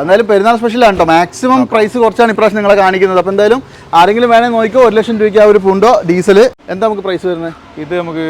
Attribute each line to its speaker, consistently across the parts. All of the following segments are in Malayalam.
Speaker 1: എന്തായാലും പെരുന്നാൾ സ്പെഷ്യലാണ് കേട്ടോ മാക്സിമം പ്രൈസ് കുറച്ചാണ് ഇപ്രാവശ്യം നിങ്ങളെ കാണിക്കുന്നത്. അപ്പോൾ എന്തായാലും ആരെങ്കിലും വേണമെങ്കിൽ നോക്കിക്കോ ഒരു ലക്ഷം രൂപയ്ക്ക് ആ ഒരു ഫുണ്ടോ ഡീസൽ എന്താ നമുക്ക് പ്രൈസ് വരുന്നത്
Speaker 2: ഇത് നമുക്ക്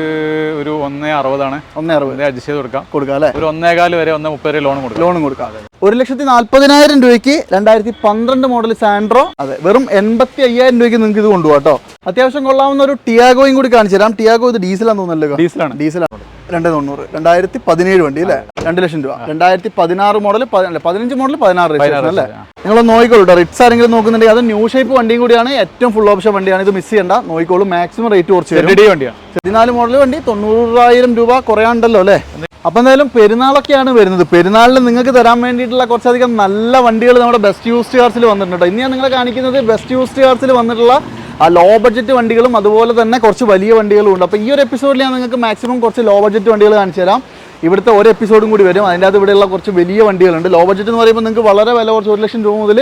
Speaker 2: ഒരു ഒന്നേ അറുപതാണ്
Speaker 1: ഒന്നേ അറുപത്.
Speaker 2: അഡ്ജസ്റ്റ് ചെയ്ത് കൊടുക്കാം.
Speaker 1: കൊടുക്കാം അല്ലേ?
Speaker 2: ഒരു ഒന്നേകാൽ വരെ ഒന്ന് മുപ്പത് വരെ ലോൺ കൊടുക്കാം.
Speaker 1: ലോൺ കൊടുക്കാം. ഒരു ലക്ഷത്തി നാല്പതിനായിരം രൂപയ്ക്ക് രണ്ടായിരത്തി പന്ത്രണ്ട് മോഡൽ സാൻഡ്രോ അതെ വെറും എൺപത്തി അയ്യായിരം രൂപയ്ക്ക് നിങ്ങൾക്ക് ഇത് കൊണ്ടുപോകാം കേട്ടോ. അത്യാവശ്യം കൊള്ളാവുന്ന ഒരു ടിയാഗോയും കൂടി കാണിച്ചു തരാം ടിയാഗോ ഇത് ഡീസലാന്ന് തോന്നുന്നല്ലോ
Speaker 2: ഡീസലാണ്
Speaker 1: ഡീസലാണ് രണ്ട് തൊണ്ണൂറ് രണ്ടായിരത്തി പതിനേഴ് വണ്ടി അല്ലേ? രണ്ട് ലക്ഷം രൂപ. രണ്ടായിരത്തി പതിനാറ് മോഡൽ പതിനഞ്ച് മോഡൽ പതിനാറ് രജിസ്ട്രേഷൻ അല്ലേ? നിങ്ങൾ നോക്കിക്കോളൂ റിറ്റ്സ് ആരെങ്കിലും നോക്കുന്നുണ്ടെങ്കിൽ അത് ന്യൂ ഷേപ്പ് വണ്ടിയും കൂടിയാണ്. ഏറ്റവും ഫുൾ ഓപ്ഷൻ വണ്ടിയാണ്. ഇത് മിസ് ചെയ്യണ്ട. നോക്കിക്കോളൂ മാക്സിമം റേറ്റ് കുറച്ച്
Speaker 2: വണ്ടിയാണ്.
Speaker 1: പതിനാല് മോഡൽ വണ്ടി തൊണ്ണൂറായിരം രൂപ കുറയാണ്ടല്ലോ അല്ലേ? അപ്പൊ എന്തായാലും പെരുന്നാളൊക്കെയാണ് വരുന്നത്. പെരുന്നാളിൽ നിങ്ങൾക്ക് തരാൻ വേണ്ടിയിട്ടുള്ള കുറച്ചധികം നല്ല വണ്ടികൾ നമ്മുടെ ബെസ്റ്റ് യൂസ്ഡ് കാർസിൽ വന്നിട്ടുണ്ട് ഇനി ഞാൻ നിങ്ങളെ കാണിക്കുന്നത് ബെസ്റ്റ് യൂസ്ഡ് കാർസിൽ വന്നിട്ടുള്ള ആ ലോ ബഡ്ജറ്റ് വണ്ടികളും അതുപോലെ തന്നെ കുറച്ച് വലിയ വണ്ടികളും ഉണ്ട്. അപ്പോൾ ഈ ഒരു എപ്പിസോഡിൽ ഞാൻ നിങ്ങൾക്ക് മാക്സിമം കുറച്ച് ലോ ബഡ്ജറ്റ് വണ്ടികൾ കാണിച്ചു തരാം. ഇവിടുത്തെ ഒരു എപ്പിസോഡും കൂടി വരും. അതിന്റെ അകത്ത് ഇവിടെയുള്ള കുറച്ച് വലിയ വണ്ടികളുണ്ട്. ലോ ബഡ്ജറ്റ് എന്ന് പറയുമ്പോൾ നിങ്ങൾക്ക് വളരെ വില കുറച്ച് ഒരു ലക്ഷം രൂപ മുതൽ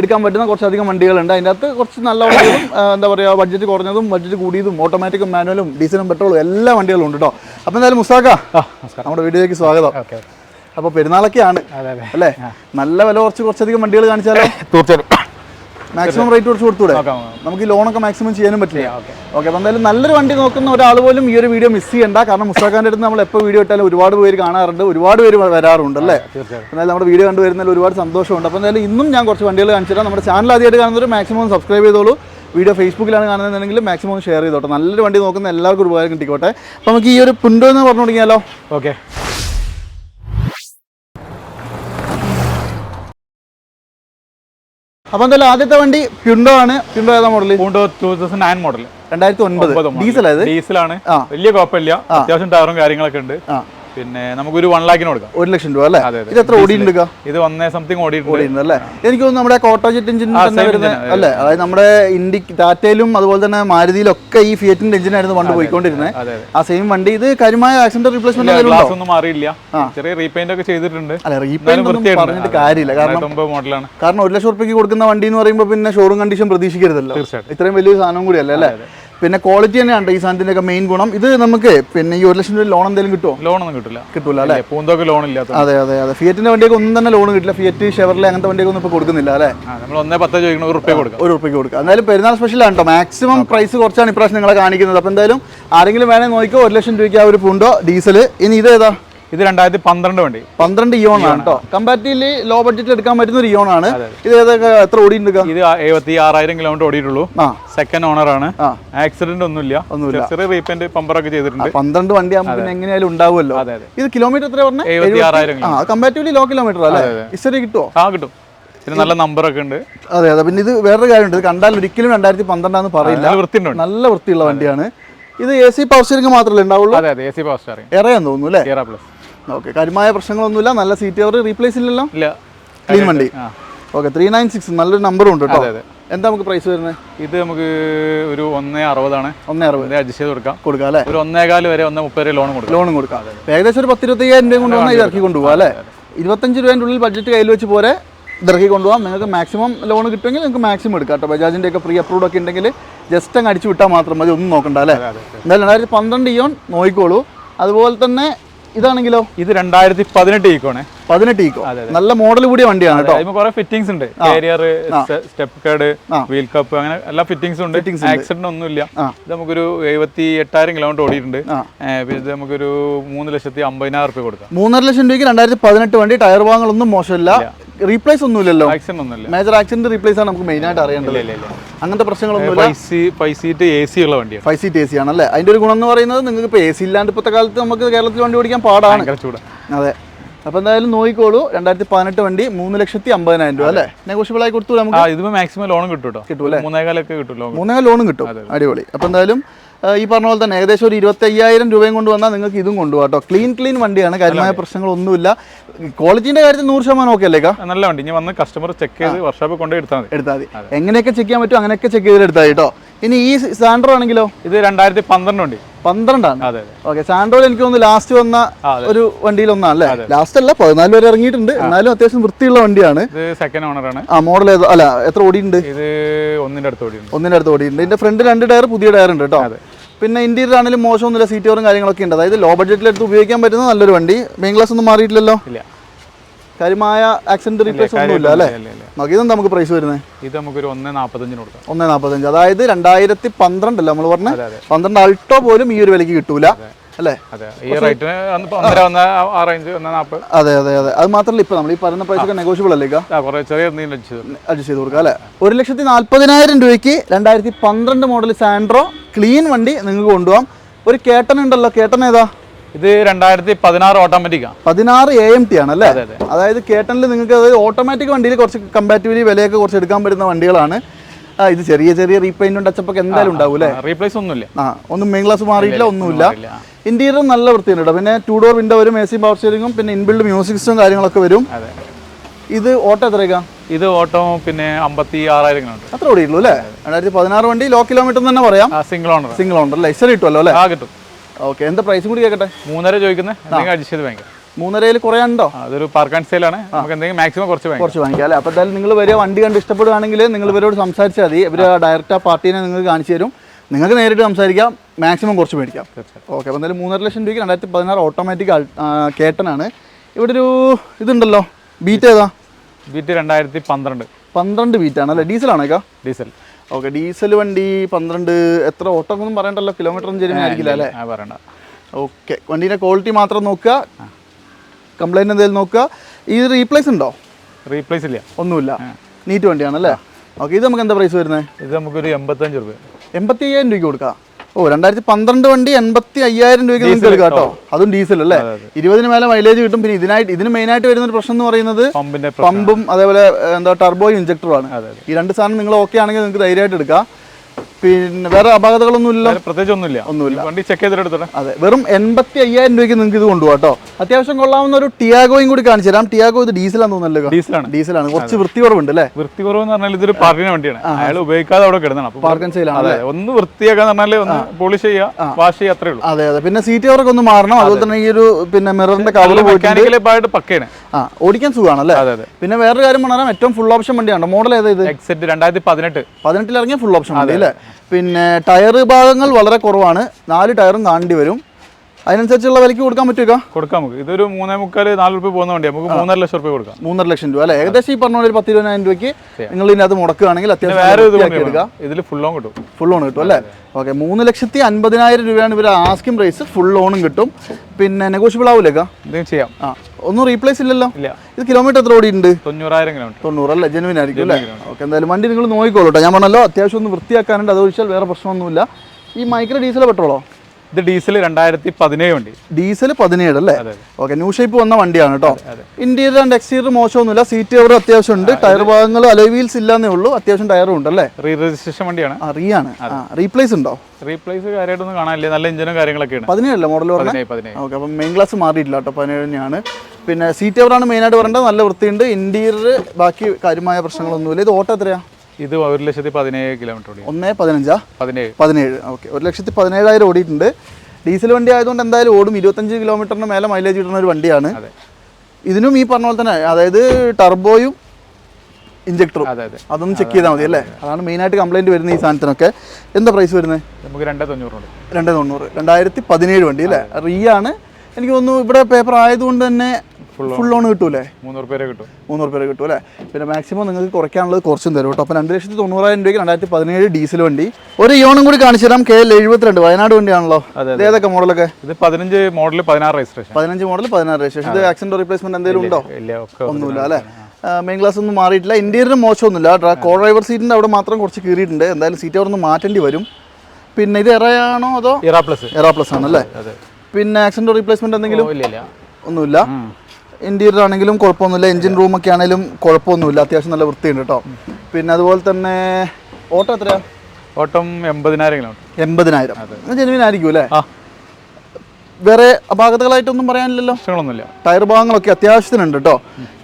Speaker 1: എടുക്കാൻ പറ്റുന്ന കുറച്ചധികം വണ്ടികളുണ്ട്. അതിന്റെ അകത്ത് കുറച്ച് നല്ല വണ്ടികളും എന്താ പറയുക ബഡ്ജറ്റ് കുറഞ്ഞതും ബഡ്ജറ്റ് കൂടിയതും ഓട്ടോമാറ്റിക്കും മാനുവലും ഡീസലും പെട്രോളും എല്ലാ വണ്ടികളും ഉണ്ട് കേട്ടോ അപ്പോൾ എന്തായാലും മുസാക്ക നമ്മുടെ വീഡിയോയിലേക്ക് സ്വാഗതം.
Speaker 2: ഓക്കെ
Speaker 1: അപ്പോൾ പെരുന്നാളൊക്കെയാണ് അല്ലേ? നല്ല വില കുറച്ച് കുറച്ചധികം വണ്ടികൾ കാണിച്ചാലോ?
Speaker 2: തീർച്ചയായിട്ടും.
Speaker 1: മാക്സിമം റേറ്റ് കുറച്ച് കൊടുത്തൂടെ നമുക്ക് ഈ ലോണൊക്കെ മാക്സിമം ചെയ്യാനും പറ്റില്ല.
Speaker 2: ഓക്കെ.
Speaker 1: അപ്പം അപ്പോൾ എന്തായാലും നല്ലൊരു വണ്ടി നോക്കുന്ന ഒരാൾ പോലും ഈ ഒരു വീഡിയോ മിസ് ചെയ്യണ്ട. കാരണം മുസ്താഖാന്റെ അടുത്ത് നമ്മൾ എപ്പോൾ വീഡിയോ ഇട്ടാലും ഒരുപാട് പേര് കാണാറുണ്ട് ഒരുപാട് പേര് വരാറുണ്ട് അല്ലേ? എന്നാലും നമ്മുടെ വീഡിയോ കണ്ടു വരുന്നതിൽ ഒരുപാട് സന്തോഷമുണ്ട്. അപ്പോൾ എന്തായാലും ഇന്നും ഞാൻ കുറച്ച് വണ്ടികൾ കാണിച്ചു തരാം നമ്മുടെ ചാനൽ ആദ്യമായിട്ട് കാണുന്നവർ മാക്സിമം സബ്സ്ക്രൈബ് ചെയ്തോളൂ. വീഡിയോ ഫേസ്ബുക്കിലാണ് കാണുന്നതെങ്കിൽ മാക്സിമം ഷെയർ ചെയ്തോട്ടെ. നല്ലൊരു വണ്ടി നോക്കുന്ന എല്ലാവർക്കും ഒരുപാട് ഉപകാരം കിട്ടിക്കോട്ടെ. അപ്പോൾ നമുക്ക് ഈ ഒരു പുണ്ടോ എന്ന് പറഞ്ഞു തുടങ്ങിയാലോ
Speaker 2: ഓക്കെ.
Speaker 1: അപ്പോൾ എന്തായാലും ആദ്യത്തെ വണ്ടി പ്യുണ്ടോ ആണ്. പ്യുണ്ടോ ഏതാ model
Speaker 2: Punto two thousand nine model
Speaker 1: രണ്ടായിരത്തി ഒൻപത്. ഡീസൽ
Speaker 2: ഡീസലാണ് വലിയ കുഴപ്പമില്ല. അത്യാവശ്യം ടയറും കാര്യങ്ങളൊക്കെ ഉണ്ട്. പിന്നെ നമുക്കൊരു വൺ ലാഖിന് കൊടുക്കാം.
Speaker 1: ഒരു ലക്ഷം രൂപ അല്ലേ. ഇത് എത്ര ഓടിയിട്ടുണ്ട്
Speaker 2: ഇത് ഒന്നേ സംതിങ് ഓടിയിട്ടുണ്ട്.
Speaker 1: അല്ലേ? എനിക്ക് തോന്നുന്നു നമ്മുടെ കോട്ടോജെറ്റ് എഞ്ചിൻ തന്നെ
Speaker 2: വരുന്നത്
Speaker 1: അല്ലേ? അതായത് നമ്മുടെ ഇൻഡി ടാറ്റയിലും അതുപോലെ തന്നെ മാരുതിയിലൊക്കെ ഈ ഫിയറ്റിന്റെ എഞ്ചിൻ ആയിരുന്നു
Speaker 2: വണ്ടി പോയിക്കൊണ്ടിരുന്നത്
Speaker 1: ആ സെയിം വണ്ടി. ഇത് കാര്യമായ ആക്സിഡന്റ് റീപ്ലേസ്മെന്റ്
Speaker 2: ഗ്ലാസ് ഒന്നും മാറിയില്ല. ചെറിയ റീപെയിന്റ് ഒക്കെ ചെയ്തിട്ടുണ്ട്.
Speaker 1: അല്ല റീപെയിന്റ് ഒന്നും പറഞ്ഞിട്ട് കാര്യമില്ല. കാരണം
Speaker 2: മോഡലാണ്
Speaker 1: കാരണം ഒരു ലക്ഷം റുപ്യക്ക് കൊടുക്കുന്ന വണ്ടി എന്ന് പറയുമ്പോൾ പിന്നെ ഷോറൂം കണ്ടീഷൻ പ്രതീക്ഷിക്കരുതല്ലോ.
Speaker 2: തീർച്ചയായിട്ടും.
Speaker 1: ഇത്രയും വലിയ സാധനം കൂടിയല്ലേ അല്ലേ? പിന്നെ ക്വാളിറ്റി തന്നെയാണ് ഈ സാധനത്തിന്റെ ഒക്കെ മെയിൻ ഗുണം. ഇത് നമുക്ക് പിന്നെ ഈ ഒരു ലക്ഷം രൂപ ലോൺ എന്തെങ്കിലും കിട്ടുമോ
Speaker 2: ലോൺ ഒന്നും കിട്ടില്ല.
Speaker 1: കിട്ടില്ല അല്ലേ?
Speaker 2: പൂന്തോക്ക് ലോൺ ഇല്ലാത്ത
Speaker 1: അതെ അതെ അതെ. ഫിയറ്റിന്റെ വണ്ടിയൊക്കെ ഒന്നും തന്നെ ലോൺ കിട്ടില്ല. ഫിയറ്റ് ഷെവർലെ അങ്ങനത്തെ വണ്ടിയൊക്കെ ഒന്നും ഇപ്പോൾ കൊടുക്കുന്നില്ല അല്ലേ?
Speaker 2: നമ്മൾ ഒന്നേ പത്ത് ചോദിക്കണം ഒരു റുപ്യ കൊടുക്കാം.
Speaker 1: ഒരു ഉറുപ്പിക്ക് കൊടുക്കുക എന്തായാലും പെരുന്നാൾ സ്പെഷ്യൽ ആണ് കേട്ടോ മാക്സിമം പ്രൈസ് കുറച്ചാണ് ഇപ്രാവശ്യം നിങ്ങളെ കാണിക്കുന്നത്. അപ്പോൾ എന്തായാലും ആരെങ്കിലും വേണമെങ്കിൽ നോക്കിക്കോ. ഒരു ലക്ഷം രൂപയ്ക്ക് ആ ഒരു പൂണ്ടോ ഡീസൽ ഇനി ഇത് ഏതാ?
Speaker 2: ഇത് രണ്ടായിരത്തി പന്ത്രണ്ട് വണ്ടി.
Speaker 1: പന്ത്രണ്ട് ഇയോൺ ആണ് കേട്ടോ കമ്പാരിറ്റീവ്ലി ലോ ബഡ്ജറ്റിൽ എടുക്കാൻ പറ്റുന്ന ഒരു ഇയോൺ ആണ്. ഇത് ഏതൊക്കെ എത്ര ഓടിയിട്ടുണ്ട്
Speaker 2: ഇത് എഴുപത്തി ആറായിരം കിലോമീറ്റർ ഓടിയിട്ടുള്ളൂ സെക്കൻഡ് ഓണർ ആണ്. ആക്സിഡന്റ് ഒന്നുമില്ല.
Speaker 1: ഒന്നുമില്ല.
Speaker 2: ചെറിയ റീപെന്റ് പമ്പറൊക്കെ ചെയ്തിട്ടുണ്ട്.
Speaker 1: പന്ത്രണ്ട് വണ്ടി ആകുമ്പോൾ പിന്നെ എങ്ങനെയായാലും ഉണ്ടാവുമല്ലോ. ഇത് കിലോമീറ്റർ എത്ര പറഞ്ഞു?
Speaker 2: എഴുപത്തി ആറായിരം
Speaker 1: കമ്പാരിറ്റീവ്ലി ലോ കിലോമീറ്റർ അല്ലേ? ഇസ്റ്ററി കിട്ടുമോ
Speaker 2: ആ കിട്ടും. പിന്നെ നല്ല നമ്പറൊക്കെ ഉണ്ട്.
Speaker 1: അതെ അതെ. പിന്നെ ഇത് വേറൊരു കാര്യമുണ്ട്. ഇത് കണ്ടാൽ ഒരിക്കലും രണ്ടായിരത്തി പന്ത്രണ്ടാന്ന് പറയില്ല.
Speaker 2: നല്ല
Speaker 1: വൃത്തിയുള്ള വണ്ടിയാണ്. ഇത് എ സി പവർ സ്റ്റിയറിംഗ് മാത്രമല്ലേ ഉണ്ടാവുള്ളൂ?
Speaker 2: അതെ അതെ. എ സി പവർ സ്റ്റിയറിംഗ്
Speaker 1: ഏറെയാന്ന് തോന്നുന്നു അല്ലേ?
Speaker 2: പ്ലസ്
Speaker 1: ഓക്കെ കാര്യമായ പ്രശ്നങ്ങളൊന്നുമില്ല. നല്ല സീറ്റ് കവർ റീപ്ലേസ് ഇല്ലല്ലോ?
Speaker 2: ഇല്ല.
Speaker 1: ക്ലീൻ വണ്ടി. ഓക്കെ ത്രീ നയൻ സിക്സ് നല്ലൊരു നമ്പറും ഉണ്ട് കേട്ടോ
Speaker 2: അതെ അതെ.
Speaker 1: എന്താ നമുക്ക് പ്രൈസ് വരുന്നത്?
Speaker 2: ഇത് നമുക്ക് ഒരു ഒന്നേ അറുപതാണ്.
Speaker 1: ഒന്നേ അറുപത്.
Speaker 2: അഡ്ജസ്റ്റ് ചെയ്ത് കൊടുക്കാം.
Speaker 1: കൊടുക്കാം അല്ലേ?
Speaker 2: ഒരു ഒന്നേകാൽ വരെ ഒന്ന് മുപ്പത് വരെ ലോൺ കൊടുക്കാം.
Speaker 1: ലോണും കൊടുക്കാം. ഏകദേശം ഒരു പത്ത് ഇരുപത്തയ്യായിരം രൂപ കൊണ്ട് വന്നാൽ ഇത് ഇറക്കി കൊണ്ടുപോകാം അല്ലേ? ഇരുപത്തഞ്ച് രൂപേന്റെ ഉള്ളിൽ ബഡ്ജറ്റ് കയ്യിൽ വെച്ച് പോരെ ഇറക്കി കൊണ്ടുപോകാം നിങ്ങൾക്ക് മാക്സിമം ലോൺ കിട്ടുമെങ്കിൽ നിങ്ങൾക്ക് മാക്സിമം എടുക്കാം കേട്ടോ ബജാജിന്റെ ഒക്കെ പ്രീ അപ്രൂവ്ഡ് ഒക്കെ ഉണ്ടെങ്കിൽ ജസ്റ്റ് അങ്ങ് അടിച്ചു വിട്ടാൽ മാത്രം മതി ഒന്നും നോക്കണ്ട അല്ലേ. എന്തായാലും രണ്ടായിരത്തി പന്ത്രണ്ട് ഇയോൺ നോക്കിക്കോളൂ. അതുപോലെ തന്നെ ഇതാണെങ്കിലോ?
Speaker 2: ഇത് രണ്ടായിരത്തി പതിനെട്ട് ഈക്കോണേ
Speaker 1: പതിനെട്ട് ഈക്കോ നല്ല മോഡൽ കൂടിയ വണ്ടിയാണ് കേട്ടോ.
Speaker 2: കുറെ ഫിറ്റിംഗ്സ് ഉണ്ട്. Carrier step
Speaker 1: guard
Speaker 2: wheel cap അങ്ങനെ എല്ലാ ഫിറ്റിംഗ്സും ഉണ്ട്. ആക്സിഡന്റ് ഒന്നും
Speaker 1: ഇല്ല
Speaker 2: ഇത് നമുക്കൊരു എഴുപത്തി എട്ടായിരം കിലോമീറ്റർ ഓടിയിട്ടുണ്ട് ഇത് നമുക്കൊരു മൂന്ന് ലക്ഷത്തി അമ്പതിനായിരം റുപ്യ കൊടുക്കാം.
Speaker 1: മൂന്നര ലക്ഷം രൂപയ്ക്ക് രണ്ടായിരത്തി പതിനെട്ട് വണ്ടി ടയർ ഭാഗങ്ങളൊന്നും മോശമില്ല. റീപ്ലേസ് ഒന്നുമില്ലല്ലോ. മേജർ ആക്സിഡന്റ് റീപ്ലേസ് ആണ് നമുക്ക് മെയിൻ ആയിട്ട് അറിയേണ്ടത്. അങ്ങനത്തെ പ്രശ്നങ്ങളൊന്നുമില്ല.
Speaker 2: ഫൈവ് സീറ്റ് എ സി ഉള്ള വണ്ടിയാണ്.
Speaker 1: ഫൈവ് സീറ്റ് എ സി ആണല്ലേ? അതിന്റെ ഒരു ഗുണം എന്ന് പറയുന്നത് നിങ്ങൾക്ക് ഇപ്പോൾ എ സി ഇല്ലാണ്ട് ഇപ്പോഴത്തെ കാലത്ത് നമുക്ക് കേരളത്തിൽ വണ്ടി ഓടിക്കാൻ പാടാണ്. അതെ. അപ്പൊ എന്തായാലും നോക്കിക്കോളൂ. രണ്ടായിരത്തി പതിനെട്ട് വണ്ടി മൂന്ന് ലക്ഷത്തി അമ്പതിനായിരം രൂപ അല്ലേ? നെഗോഷ്യബിൾ ആയി കൊടുത്തു നമുക്ക്?
Speaker 2: ഇതിപ്പോ മാക്സിമം ലോൺ കിട്ടും കിട്ടും
Speaker 1: അല്ലെ
Speaker 2: മൂന്നേകാലൊക്കെ കിട്ടും ലോൺ
Speaker 1: ലോണും കിട്ടും. അടിപൊളി. അപ്പൊ എന്തായാലും ഈ പറഞ്ഞ പോലെ തന്നെ ഏകദേശം ഒരു ഇരുപത്തി അയ്യായിരം രൂപയും കൊണ്ട് വന്നാൽ നിങ്ങൾക്ക് ഇതും കൊണ്ടുപോകാം കേട്ടോ. ക്ലീൻ ക്ലീൻ വണ്ടിയാണ്. കാര്യമായ പ്രശ്നങ്ങളൊന്നുമില്ല. ക്വാളിറ്റിന്റെ കാര്യത്തിൽ നൂറ് ശതമാനം ഓക്കെ അല്ലേ
Speaker 2: നല്ല വണ്ടി. ഇനി വന്ന് കസ്റ്റമർ ചെക്ക് ചെയ്ത് വർഷോപ്പ് കൊണ്ട് എടുത്താൽ മതി.
Speaker 1: എടുത്താൽ മതി. എങ്ങനെയൊക്കെ ചെക്ക് ചെയ്യാൻ പറ്റും അങ്ങനെയൊക്കെ ചെക്ക് ചെയ്ത് എടുത്താൽ കേട്ടോ. ഇനി ഈ സാൻഡ്രോ ആണെങ്കിലോ?
Speaker 2: ഇത് രണ്ടായിരത്തി പന്ത്രണ്ട് വണ്ടി.
Speaker 1: പന്ത്രണ്ടാണ്? ഓക്കെ സാൻഡ്രോയിൽ എനിക്ക് തോന്നുന്നു ലാസ്റ്റ് വന്ന ഒരു വണ്ടിയിൽ അല്ലേ? ലാസ്റ്റ് അല്ല പതിനാല് വരെ ഇറങ്ങിയിട്ടുണ്ട്. എന്നാലും അത്യാവശ്യം വൃത്തിയുള്ള വണ്ടിയാണ്.
Speaker 2: സെക്കൻഡ് ഓണറാണ്
Speaker 1: ആ മോഡൽ ഏതോ? അല്ല എത്ര ഓടിയിട്ടുണ്ട്?
Speaker 2: ഇത് ഒന്നിന്റെ അടുത്ത് ഓടിയുണ്ട്
Speaker 1: ഒന്നിന്റെ അടുത്ത് ഓടിയിട്ടുണ്ട്. ഇതിന്റെ ഫ്രണ്ട് രണ്ട് ടയർ പുതിയ ടയർ ഉണ്ട് കേട്ടോ. പിന്നെ ഇന്റീരിയർ ആണെങ്കിലും മോശമൊന്നുമില്ല സീറ്റ് കവറും കാര്യങ്ങളൊക്കെ ഉണ്ട്. അതായത് ലോ ബഡ്ജറ്റിൽ എടുത്ത് ഉപയോഗിക്കാൻ പറ്റുന്ന നല്ലൊരു വണ്ടി. മെയിൻ ഗ്ലാസ് ഒന്നും മാറിയിട്ടില്ലല്ലോ? കാര്യമായ ആക്സിഡന്റ് റീപ്ലേസ് ഒന്നും ഇല്ല അല്ലേ. നോക്കി ഇതെന്താ നമുക്ക് പ്രൈസ് വരുന്നത്
Speaker 2: ഇത് നമുക്ക് ഒരു ഒന്നേ നാൽപ്പത്തഞ്ചിന് കൊടുക്കാം.
Speaker 1: ഒന്നേ നാൽപ്പത്തഞ്ച് അതായത് രണ്ടായിരത്തി പന്ത്രണ്ടല്ല നമ്മൾ പറഞ്ഞ?
Speaker 2: അതെ അതെ.
Speaker 1: പന്ത്രണ്ട് അൾട്ടോ പോലും ഈ ഒരു വിലക്ക് കിട്ടൂല. അല്ലേ?
Speaker 2: ഈ റേറ്റിന് ആ റേഞ്ച്
Speaker 1: അതെ അതെ അതെ. അത് മാത്രമല്ല ഇപ്പൊ നമ്മൾ ഈ പറയുന്ന പൈസ നെഗോഷ്യബിൾ അല്ലേ
Speaker 2: ചെറിയ
Speaker 1: അഡ്ജസ്റ്റ് ചെയ്ത്. കൊടുക്കാം അല്ലേ? ഒരു ലക്ഷത്തി നാൽപ്പതിനായിരം രൂപയ്ക്ക് രണ്ടായിരത്തി പന്ത്രണ്ട് മോഡൽ സാൻഡ്രോ ക്ലീൻ വണ്ടി നിങ്ങൾക്ക് കൊണ്ടുപോകാം. ഒരു കേട്ടൻ ഉണ്ടല്ലോ കേട്ടൻ ഏതാ?
Speaker 2: ഇത് രണ്ടായിരത്തി പതിനാറ് ഓട്ടോമാറ്റിക്
Speaker 1: പതിനാറ് എ എം ടി ആണ് അല്ലേ?
Speaker 2: അതെ അതെ.
Speaker 1: അതായത് കേട്ടനിൽ നിങ്ങൾക്ക് അതായത് ഓട്ടോമാറ്റിക് വണ്ടിയിൽ കുറച്ച് കമ്പാരിറ്റീവ്ലി വിലയൊക്കെ കുറച്ച് എടുക്കാൻ പറ്റുന്ന വണ്ടികളാണ്. ആ, ഇത് ചെറിയ ചെറിയ റീപെയിന്റും ടച്ചപ്പൊക്കെ എന്തായാലും ഉണ്ടാവും അല്ലേ?
Speaker 2: റീപ്ലേസ് ഒന്നുമില്ല.
Speaker 1: ആ ഒന്നും മെയിൻ ഗ്ലാസ് മാറിയിട്ടില്ല ഒന്നുമില്ല. ഇന്റീരിയർ നല്ല വൃത്തിയുണ്ട് പിന്നെ ടു ഡോർ വിൻഡോ വരും എ സി പവർ സ്റ്റിയറിംഗും പിന്നെ ഇൻബിൽഡ് മ്യൂസിക് സിസ്റ്റം കാര്യങ്ങളൊക്കെ വരും. ഇത് ഓട്ടോ എത്രയൊക്കെ?
Speaker 2: ഇത് ഓട്ടോ പിന്നെ അമ്പത്തി ആറായിരം
Speaker 1: അത്ര ഓടിയുള്ളൂ അല്ലേ? രണ്ടായിരത്തി പതിനാറ് വണ്ടി ലോ കിലോമീറ്റർ തന്നെ പറയാം.
Speaker 2: സിംഗിൾ ഓണർ
Speaker 1: സിംഗിൾ ഓണർ അല്ലേ? ഇഷ്ടം കിട്ടുമല്ലോ അല്ലേ?
Speaker 2: ആ കിട്ടും.
Speaker 1: ഓക്കെ എന്താ പ്രൈസും കൂടി കേൾക്കട്ടെ
Speaker 2: മൂന്നര ചോദിക്കുന്നത് അഡ്ജസ്റ്റ് ചെയ്ത് വാങ്ങിക്കാം.
Speaker 1: മൂന്നരയിൽ കുറയാനുണ്ടോ
Speaker 2: ആ, അതൊരു പാർക്ക് ആൻഡ് സെയിലാണ് നമുക്ക് എന്തെങ്കിലും മാക്സിമം കുറച്ച്
Speaker 1: കുറച്ച് വാങ്ങിക്കാം അല്ലേ? അപ്പോൾ എന്തായാലും നിങ്ങൾ വരിക വണ്ടി കണ്ട് ഇഷ്ടപ്പെടുകയാണെങ്കിൽ നിങ്ങൾ ഇവരോട് സംസാരിച്ചാൽ മതി. ഇവർ ഡയറക്റ്റ് ആ പാർട്ടീനെ നിങ്ങൾക്ക് കാണിച്ചു തരും. നിങ്ങൾക്ക് നേരിട്ട് സംസാരിക്കാം മാക്സിമം കുറച്ച് മേടിക്കാം. ഓക്കെ അപ്പോൾ എന്തായാലും മൂന്നര ലക്ഷം രൂപയ്ക്ക് രണ്ടായിരത്തി പതിനാറ് ഓട്ടോമാറ്റിക് കേട്ടനാണ്. ഇവിടെ ഒരു ഇതുണ്ടല്ലോ ബീറ്റ് ഏതാ?
Speaker 2: ബീറ്റ് രണ്ടായിരത്തി പന്ത്രണ്ട്
Speaker 1: പന്ത്രണ്ട് ബീറ്റാണ് അല്ലേ? ഡീസലാണേക്കാ
Speaker 2: ഡീസൽ
Speaker 1: ഓക്കെ ഡീസൽ വണ്ടി പന്ത്രണ്ട് എത്ര ഓട്ടോ ഒന്നും പറയണ്ടല്ലോ കിലോമീറ്റർ ഒന്നും ചെരുമായിരിക്കില്ല അല്ലേ?
Speaker 2: പറയണ്ട.
Speaker 1: ഓക്കെ വണ്ടീന്റെ ക്വാളിറ്റി മാത്രം നോക്കുക. കംപ്ലൈന്റ് എന്തെങ്കിലും നോക്കുക. ഈ റീപ്ലേസ് ഉണ്ടോ?
Speaker 2: റീപ്ലേസ് ഇല്ല.
Speaker 1: ഒന്നുമില്ല. നീറ്റ് വണ്ടിയാണല്ലേ ഓക്കെ ഇത് നമുക്ക് എന്താ പ്രൈസ് വരുന്നത്
Speaker 2: ഇത് നമുക്കൊരു എൺപത്തഞ്ച് രൂപ.
Speaker 1: എൺപത്തി അയ്യായിരം രൂപയ്ക്ക് കൊടുക്കാം. ഓ രണ്ടായിരത്തി പന്ത്രണ്ട് വണ്ടി എൺപത്തി അയ്യായിരം രൂപയ്ക്ക് നിങ്ങൾക്ക് എടുക്കാം കേട്ടോ. അതും ഡീസൽ അല്ലേ? ഇരുപതിന് മേലെ മൈലേജ് കിട്ടും. പിന്നെ ഇതിനായിട്ട് ഇതിന് മെയിൻ ആയിട്ട് വരുന്ന ഒരു പ്രശ്നം എന്ന് പറയുന്നത് പമ്പും അതേപോലെ എന്താ ടർബോയും ഇഞ്ചക്ടറും ആണ്. ഈ രണ്ട് സാധനം നിങ്ങൾ ഓക്കെ ആണെങ്കിൽ നിങ്ങൾക്ക് ധൈര്യമായിട്ട് എടുക്കാം. പിന്നെ വേറെ
Speaker 2: വേറെ പ്രത്യേകിച്ച് ഒന്നുമില്ല.
Speaker 1: ഒന്നുമില്ല.
Speaker 2: വണ്ടി ചെക്ക് ചെയ്തിട്ട്
Speaker 1: അതെ വെറും എൺപത്തി അയ്യായിരം രൂപയ്ക്ക് നിങ്ങൾക്ക് ഇത് കൊണ്ടുപോകാം കേട്ടോ. അത്യാവശ്യം കൊള്ളാവുന്ന ഒരു ടിയാഗോയും കൂടി കാണിച്ചു തരാം. ടിയാഗോ ഇത് ഡീസലാന്ന് തോന്നുന്നല്ലോ
Speaker 2: ഡീസലാണ്.
Speaker 1: ഡീസലാണ്. കുറച്ച് വൃത്തി കുറവുണ്ട് അല്ലേ?
Speaker 2: വൃത്തി കുറവ് പറഞ്ഞാൽ ഇതൊരു പാർക്കിന് വണ്ടിയാണ്. അയാൾ ഉപയോഗിക്കാതെ അവിടെ കിടന്നാണ്.
Speaker 1: പാർക്കൻ
Speaker 2: അതെ ഒന്ന് വൃത്തിയാക്കാൻ പറഞ്ഞാൽ ഒന്ന് പോളിഷ് ചെയ്യുക വാഷ് ചെയ്യുക അത്രേ ഉള്ളൂ.
Speaker 1: അതെ അതെ. പിന്നെ സീറ്റ് കവറൊക്കെ ഒന്ന് മാറണം. അതുപോലെ തന്നെ ഈ ഒരു പിന്നെ മിററിന്റെ കവർ പോയിട്ടുണ്ട്.
Speaker 2: മെക്കാനിക്കലി ആയിട്ട് പക്കയാണ്.
Speaker 1: ആ ഓടിക്കാൻ സുഖമാണല്ലേ
Speaker 2: അതെ അതെ.
Speaker 1: പിന്നെ വേറൊരു കാര്യം പറഞ്ഞാൽ ഏറ്റവും ഫുൾ ഓപ്ഷൻ വണ്ടിയാണ് മോഡൽ ഏതാ ഇത്?
Speaker 2: എക്സെറ്റ് രണ്ടായിരത്തി പതിനെട്ട്.
Speaker 1: പതിനെട്ടിൽ ഇറങ്ങിയ ഫുൾ ഓപ്ഷൻ വണ്ടി അല്ലേ? പിന്നെ ടയർ ഭാഗങ്ങൾ വളരെ കുറവാണ്. നാല് ടയറും കാണേണ്ടി വരും. അതിനനുസരിച്ചുള്ള വിലയ്ക്ക് കൊടുക്കാൻ പറ്റുക
Speaker 2: കൊടുക്കാം നമുക്ക്. ഇതൊരു മൂന്നേ മുക്കാൽ നാല് രൂപ പോകുന്ന വണ്ടി നമുക്ക് മൂന്നര ലക്ഷം രൂപ കൊടുക്കാം.
Speaker 1: മൂന്നര ലക്ഷം രൂപ അല്ലേ? ഏകദേശം ഈ പറഞ്ഞ പോലെ ഒരു പത്ത് ഇരുപതിനായിരം രൂപയ്ക്ക് നിങ്ങൾ ഇതിനകത്ത് മുടക്കുകയാണെങ്കിൽ അത്യാവശ്യം
Speaker 2: ഇതിൽ ഫുൾ ലോൺ കിട്ടും.
Speaker 1: ഫുൾ ലോൺ കിട്ടും അല്ലേ? ഓക്കെ മൂന്ന് ലക്ഷത്തി അൻപതിനായിരം രൂപയാണ് ഇവർ ആസ്കിംഗ് പ്രൈസ് ഫുൾ ലോണും കിട്ടും. പിന്നെ നെഗോഷ്യബിൾ
Speaker 2: ആവില്ലേക്കാ ചെയ്യാം.
Speaker 1: ആ. ഒന്നും റീപ്ലേസ് ഇല്ലല്ലോ.
Speaker 2: ഇല്ല.
Speaker 1: ഇത് കിലോമീറ്റർ എത്ര ഓടിയുണ്ട്
Speaker 2: തൊണ്ണൂറായിരം കിലോമീറ്റർ
Speaker 1: തൊണ്ണൂറ് അല്ലേ? ജെനുവിൻ ആയിരിക്കും അല്ലേ? ഓക്കെ എന്തായാലും വണ്ടി നിങ്ങൾ നോക്കിക്കോളൂ കേട്ടോ ഞാൻ പറഞ്ഞല്ലോ അത്യാവശ്യം ഒന്ന് വൃത്തിയാക്കാനുണ്ട് അത് ഒഴിച്ചാൽ വേറെ പ്രശ്നമൊന്നുമില്ല. ഈ മൈക്രോ ഡീസൽ പെട്രോളോ?
Speaker 2: ഇത് ഡീസൽ രണ്ടായിരത്തി പതിനേഴ് വണ്ടി.
Speaker 1: ഡീസൽ പതിനേഴ് അല്ലേ? ഓക്കെ ന്യൂ ഷേപ്പ് വന്ന വണ്ടിയാണ് കേട്ടോ. ഇന്റീരിയർ ആൻഡ് എക്സ്റ്റീരിയർ മോശമൊന്നുമില്ല. സീറ്റ് കവർ അത്യാവശ്യം ഉണ്ട്. ടയർ ഭാഗങ്ങൾ അലവീൽസ് വീൽസ് ഇല്ലാന്നേ ഉള്ളൂ. അത്യാവശ്യം ടയറും ഉണ്ട് അല്ലേ?
Speaker 2: റീ രജിസ്ട്രേഷൻ വണ്ടിയാണ്.
Speaker 1: ആ റീപ്ലേസ് ഉണ്ടോ?
Speaker 2: റീപ്ലേസ് കാര്യമായിട്ടൊന്നും കാണാനില്ല. നല്ല എഞ്ചിനും കാര്യങ്ങളൊക്കെയാണ്.
Speaker 1: പതിനേഴല്ലേ മോഡൽ പറഞ്ഞത്
Speaker 2: പതിനേഴ് പതിനേഴ്.
Speaker 1: ഓക്കെ അപ്പം മെയിൻ ക്ലാസ് മാറിയിട്ടില്ല കേട്ടോ. പതിനേഴ് തന്നെയാണ്. പിന്നെ സീറ്റ് കവറാണ് മെയിനായിട്ട് പറയേണ്ടത്. നല്ല വൃത്തിയുണ്ട്. ഇന്റീരിയർ ബാക്കി കാര്യമായ പ്രശ്നങ്ങളൊന്നുമില്ല. ഇത് ഓട്ടോ എത്രയാ?
Speaker 2: ഇത് ഒരു ലക്ഷത്തി പതിനേഴ് കിലോമീറ്റർ ഓടി
Speaker 1: ഒന്നേ പതിനഞ്ചാ?
Speaker 2: പതിനേഴ്.
Speaker 1: പതിനേഴ്. ഓക്കെ. ഒരു ലക്ഷത്തി പതിനേഴായിരം ഓടിയിട്ടുണ്ട്. ഡീസൽ വണ്ടി ആയതുകൊണ്ട് എന്തായാലും ഓടും. ഇരുപത്തഞ്ച് കിലോമീറ്ററിന് മേലെ മൈലേജ് കിട്ടുന്ന ഒരു വണ്ടിയാണ്. ഇതിനും ഈ പറഞ്ഞ പോലെ തന്നെ അതായത് ടർബോയും ഇഞ്ചക്ടറും
Speaker 2: അതെ അതെ.
Speaker 1: അതൊന്നും ചെക്ക് ചെയ്താൽ മതി അല്ലേ? അതാണ് മെയിൻ ആയിട്ട് കംപ്ലൈന്റ് വരുന്നത് ഈ സാധനത്തിനൊക്കെ. എന്താ പ്രൈസ് വരുന്നത്
Speaker 2: നമുക്ക് രണ്ട് തൊണ്ണൂറ്
Speaker 1: രണ്ട് തൊണ്ണൂറ്. രണ്ടായിരത്തി പതിനേഴ് വണ്ടി അല്ലേ? റീ ആണ്. എനിക്ക് തോന്നുന്നു ഇവിടെ പേപ്പർ ആയതുകൊണ്ട് തന്നെ ഫുൾ ലോൺ കിട്ടൂലേ?
Speaker 2: മൂന്നൂറ് പേരെ കിട്ടും.
Speaker 1: മൂന്നൂറ് പേരെ കിട്ടും അല്ലേ? പിന്നെ മാക്സിമം നിങ്ങൾക്ക് കുറയ്ക്കാനുള്ളത് കുറച്ചും തരും കേട്ടോ. അപ്പോൾ രണ്ട് ലക്ഷത്തി തൊണ്ണൂറായിരം രൂപയ്ക്ക് രണ്ടായിരത്തി പതിനേഴ് ഡീസൽ വണ്ടി. ഒരു ഇയോണും കൂടി കാണിച്ചു തരാം. കെ എൽ എഴുപത്തിരണ്ട് വയനാട് വണ്ടിയാണല്ലോ. ഏതൊക്കെ മോഡലൊക്കെ
Speaker 2: ഇത് പതിനഞ്ച് മോഡൽ പതിനാറ് രജിസ്ട്രേഷൻ
Speaker 1: പതിനഞ്ച് മോഡൽ പതിനാറ് രജിസ്ട്രേഷൻ ഇത് ആക്സിഡന്റ് റീപ്ലേസ്മെന്റ് എന്തെങ്കിലും ഉണ്ടോ? ഒന്നുമില്ല അല്ലേ? മെയിൻ ക്ലാസ് ഒന്നും മാറിയിട്ടില്ല. ഇന്റീരിയർ മോശമൊന്നുമില്ല. കോ ഡ്രൈവർ സീറ്റിന്റെ അവിടെ മാത്രം കുറച്ച് കീറിയിട്ടുണ്ട്. എന്തായാലും സീറ്റ് അവിടെ നിന്ന് മാറ്റേണ്ടി വരും. പിന്നെ ഇത് എറയാണോ അതോ
Speaker 2: എറാ പ്ലസ്
Speaker 1: എറ പ്ലസ് ആണല്ലേ പിന്നെ ആക്സിഡന്റ് റീപ്ലേസ്മെന്റ് എന്തെങ്കിലും? ഒന്നുമില്ല. ഇന്റീരിയർ ആണെങ്കിലും കുഴപ്പമൊന്നുമില്ല. എഞ്ചിൻ റൂമൊക്കെ ആണെങ്കിലും കുഴപ്പമൊന്നുമില്ല. അത്യാവശ്യം നല്ല വൃത്തിയുണ്ട് കേട്ടോ. പിന്നെ അതുപോലെ തന്നെ ഓട്ടോ എത്രയാ?
Speaker 2: ഓട്ടം എൺപതിനായിരം.
Speaker 1: എൺപതിനായിരം ജെനുവിൻ ആയിരിക്കും അല്ലേ? വേറെ അപാകതകളായിട്ടൊന്നും പറയാനില്ലല്ലോ?
Speaker 2: പ്രശ്നങ്ങളൊന്നുമില്ല.
Speaker 1: ടയർ ഭാഗങ്ങളൊക്കെ അത്യാവശ്യത്തിനുണ്ട് കേട്ടോ.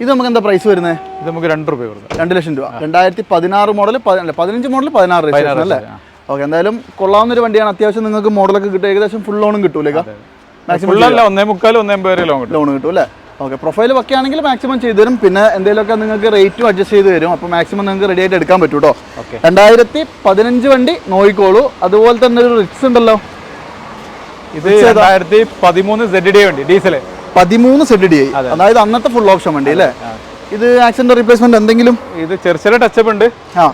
Speaker 1: ഇത് നമുക്ക് എന്താ പ്രൈസ് വരുന്നത്
Speaker 2: ഇത് നമുക്ക് രണ്ട് രൂപ കൊടുക്കാം.
Speaker 1: രണ്ട് ലക്ഷം രൂപ. രണ്ടായിരത്തി പതിനാറ് മോഡൽ പതിനഞ്ച് മോഡൽ പതിനാറ് രജിസ്ട്രേഷൻ അല്ലേ. ഓക്കെ എന്തായാലും കൊള്ളാവുന്ന ഒരു വണ്ടിയാണ്. അത്യാവശ്യം നിങ്ങൾക്ക് മോഡലൊക്കെ കിട്ടും. ഏകദേശം ഫുൾ ലോണും കിട്ടൂലേ മാക്സിമം
Speaker 2: ഒന്നേ മുക്കാലും ഒന്നേ ലോൺ കിട്ടും.
Speaker 1: ലോൺ കിട്ടും അല്ലേ? ഓക്കെ പ്രൊഫൈൽ ഒക്കെ ആണെങ്കിൽ മാക്സിമം ചെയ്തു തരും. പിന്നെ എന്തെങ്കിലുമൊക്കെ നിങ്ങൾക്ക് റേറ്റും അഡ്ജസ്റ്റ് ചെയ്ത് തരും. അപ്പോൾ മാക്സിമം നിങ്ങൾക്ക് റെഡി ആയിട്ട് എടുക്കാൻ പറ്റും കേട്ടോ
Speaker 2: ഓക്കെ.
Speaker 1: രണ്ടായിരത്തി പതിനഞ്ച് വണ്ടി നോയിക്കോളൂ. അതുപോലെ തന്നെ ഒരു റിക്സ് ഉണ്ടല്ലോ.
Speaker 2: ഇത് രണ്ടായിരത്തി പതിമൂന്ന് സെഡ് ഡി വണ്ടി ഡീസൽ
Speaker 1: പതിമൂന്ന് സെഡ് ഡി അതായത് അന്നത്തെ ഫുൾ ഓപ്ഷൻ വണ്ടി അല്ലേ? ഇത് ആക്സിഡന്റ് റീപ്ലേസ്മെന്റ് എന്തെങ്കിലും?
Speaker 2: ഇത് ചെറിയ ചെറിയ ടച്ചപ്പ് ഉണ്ട്.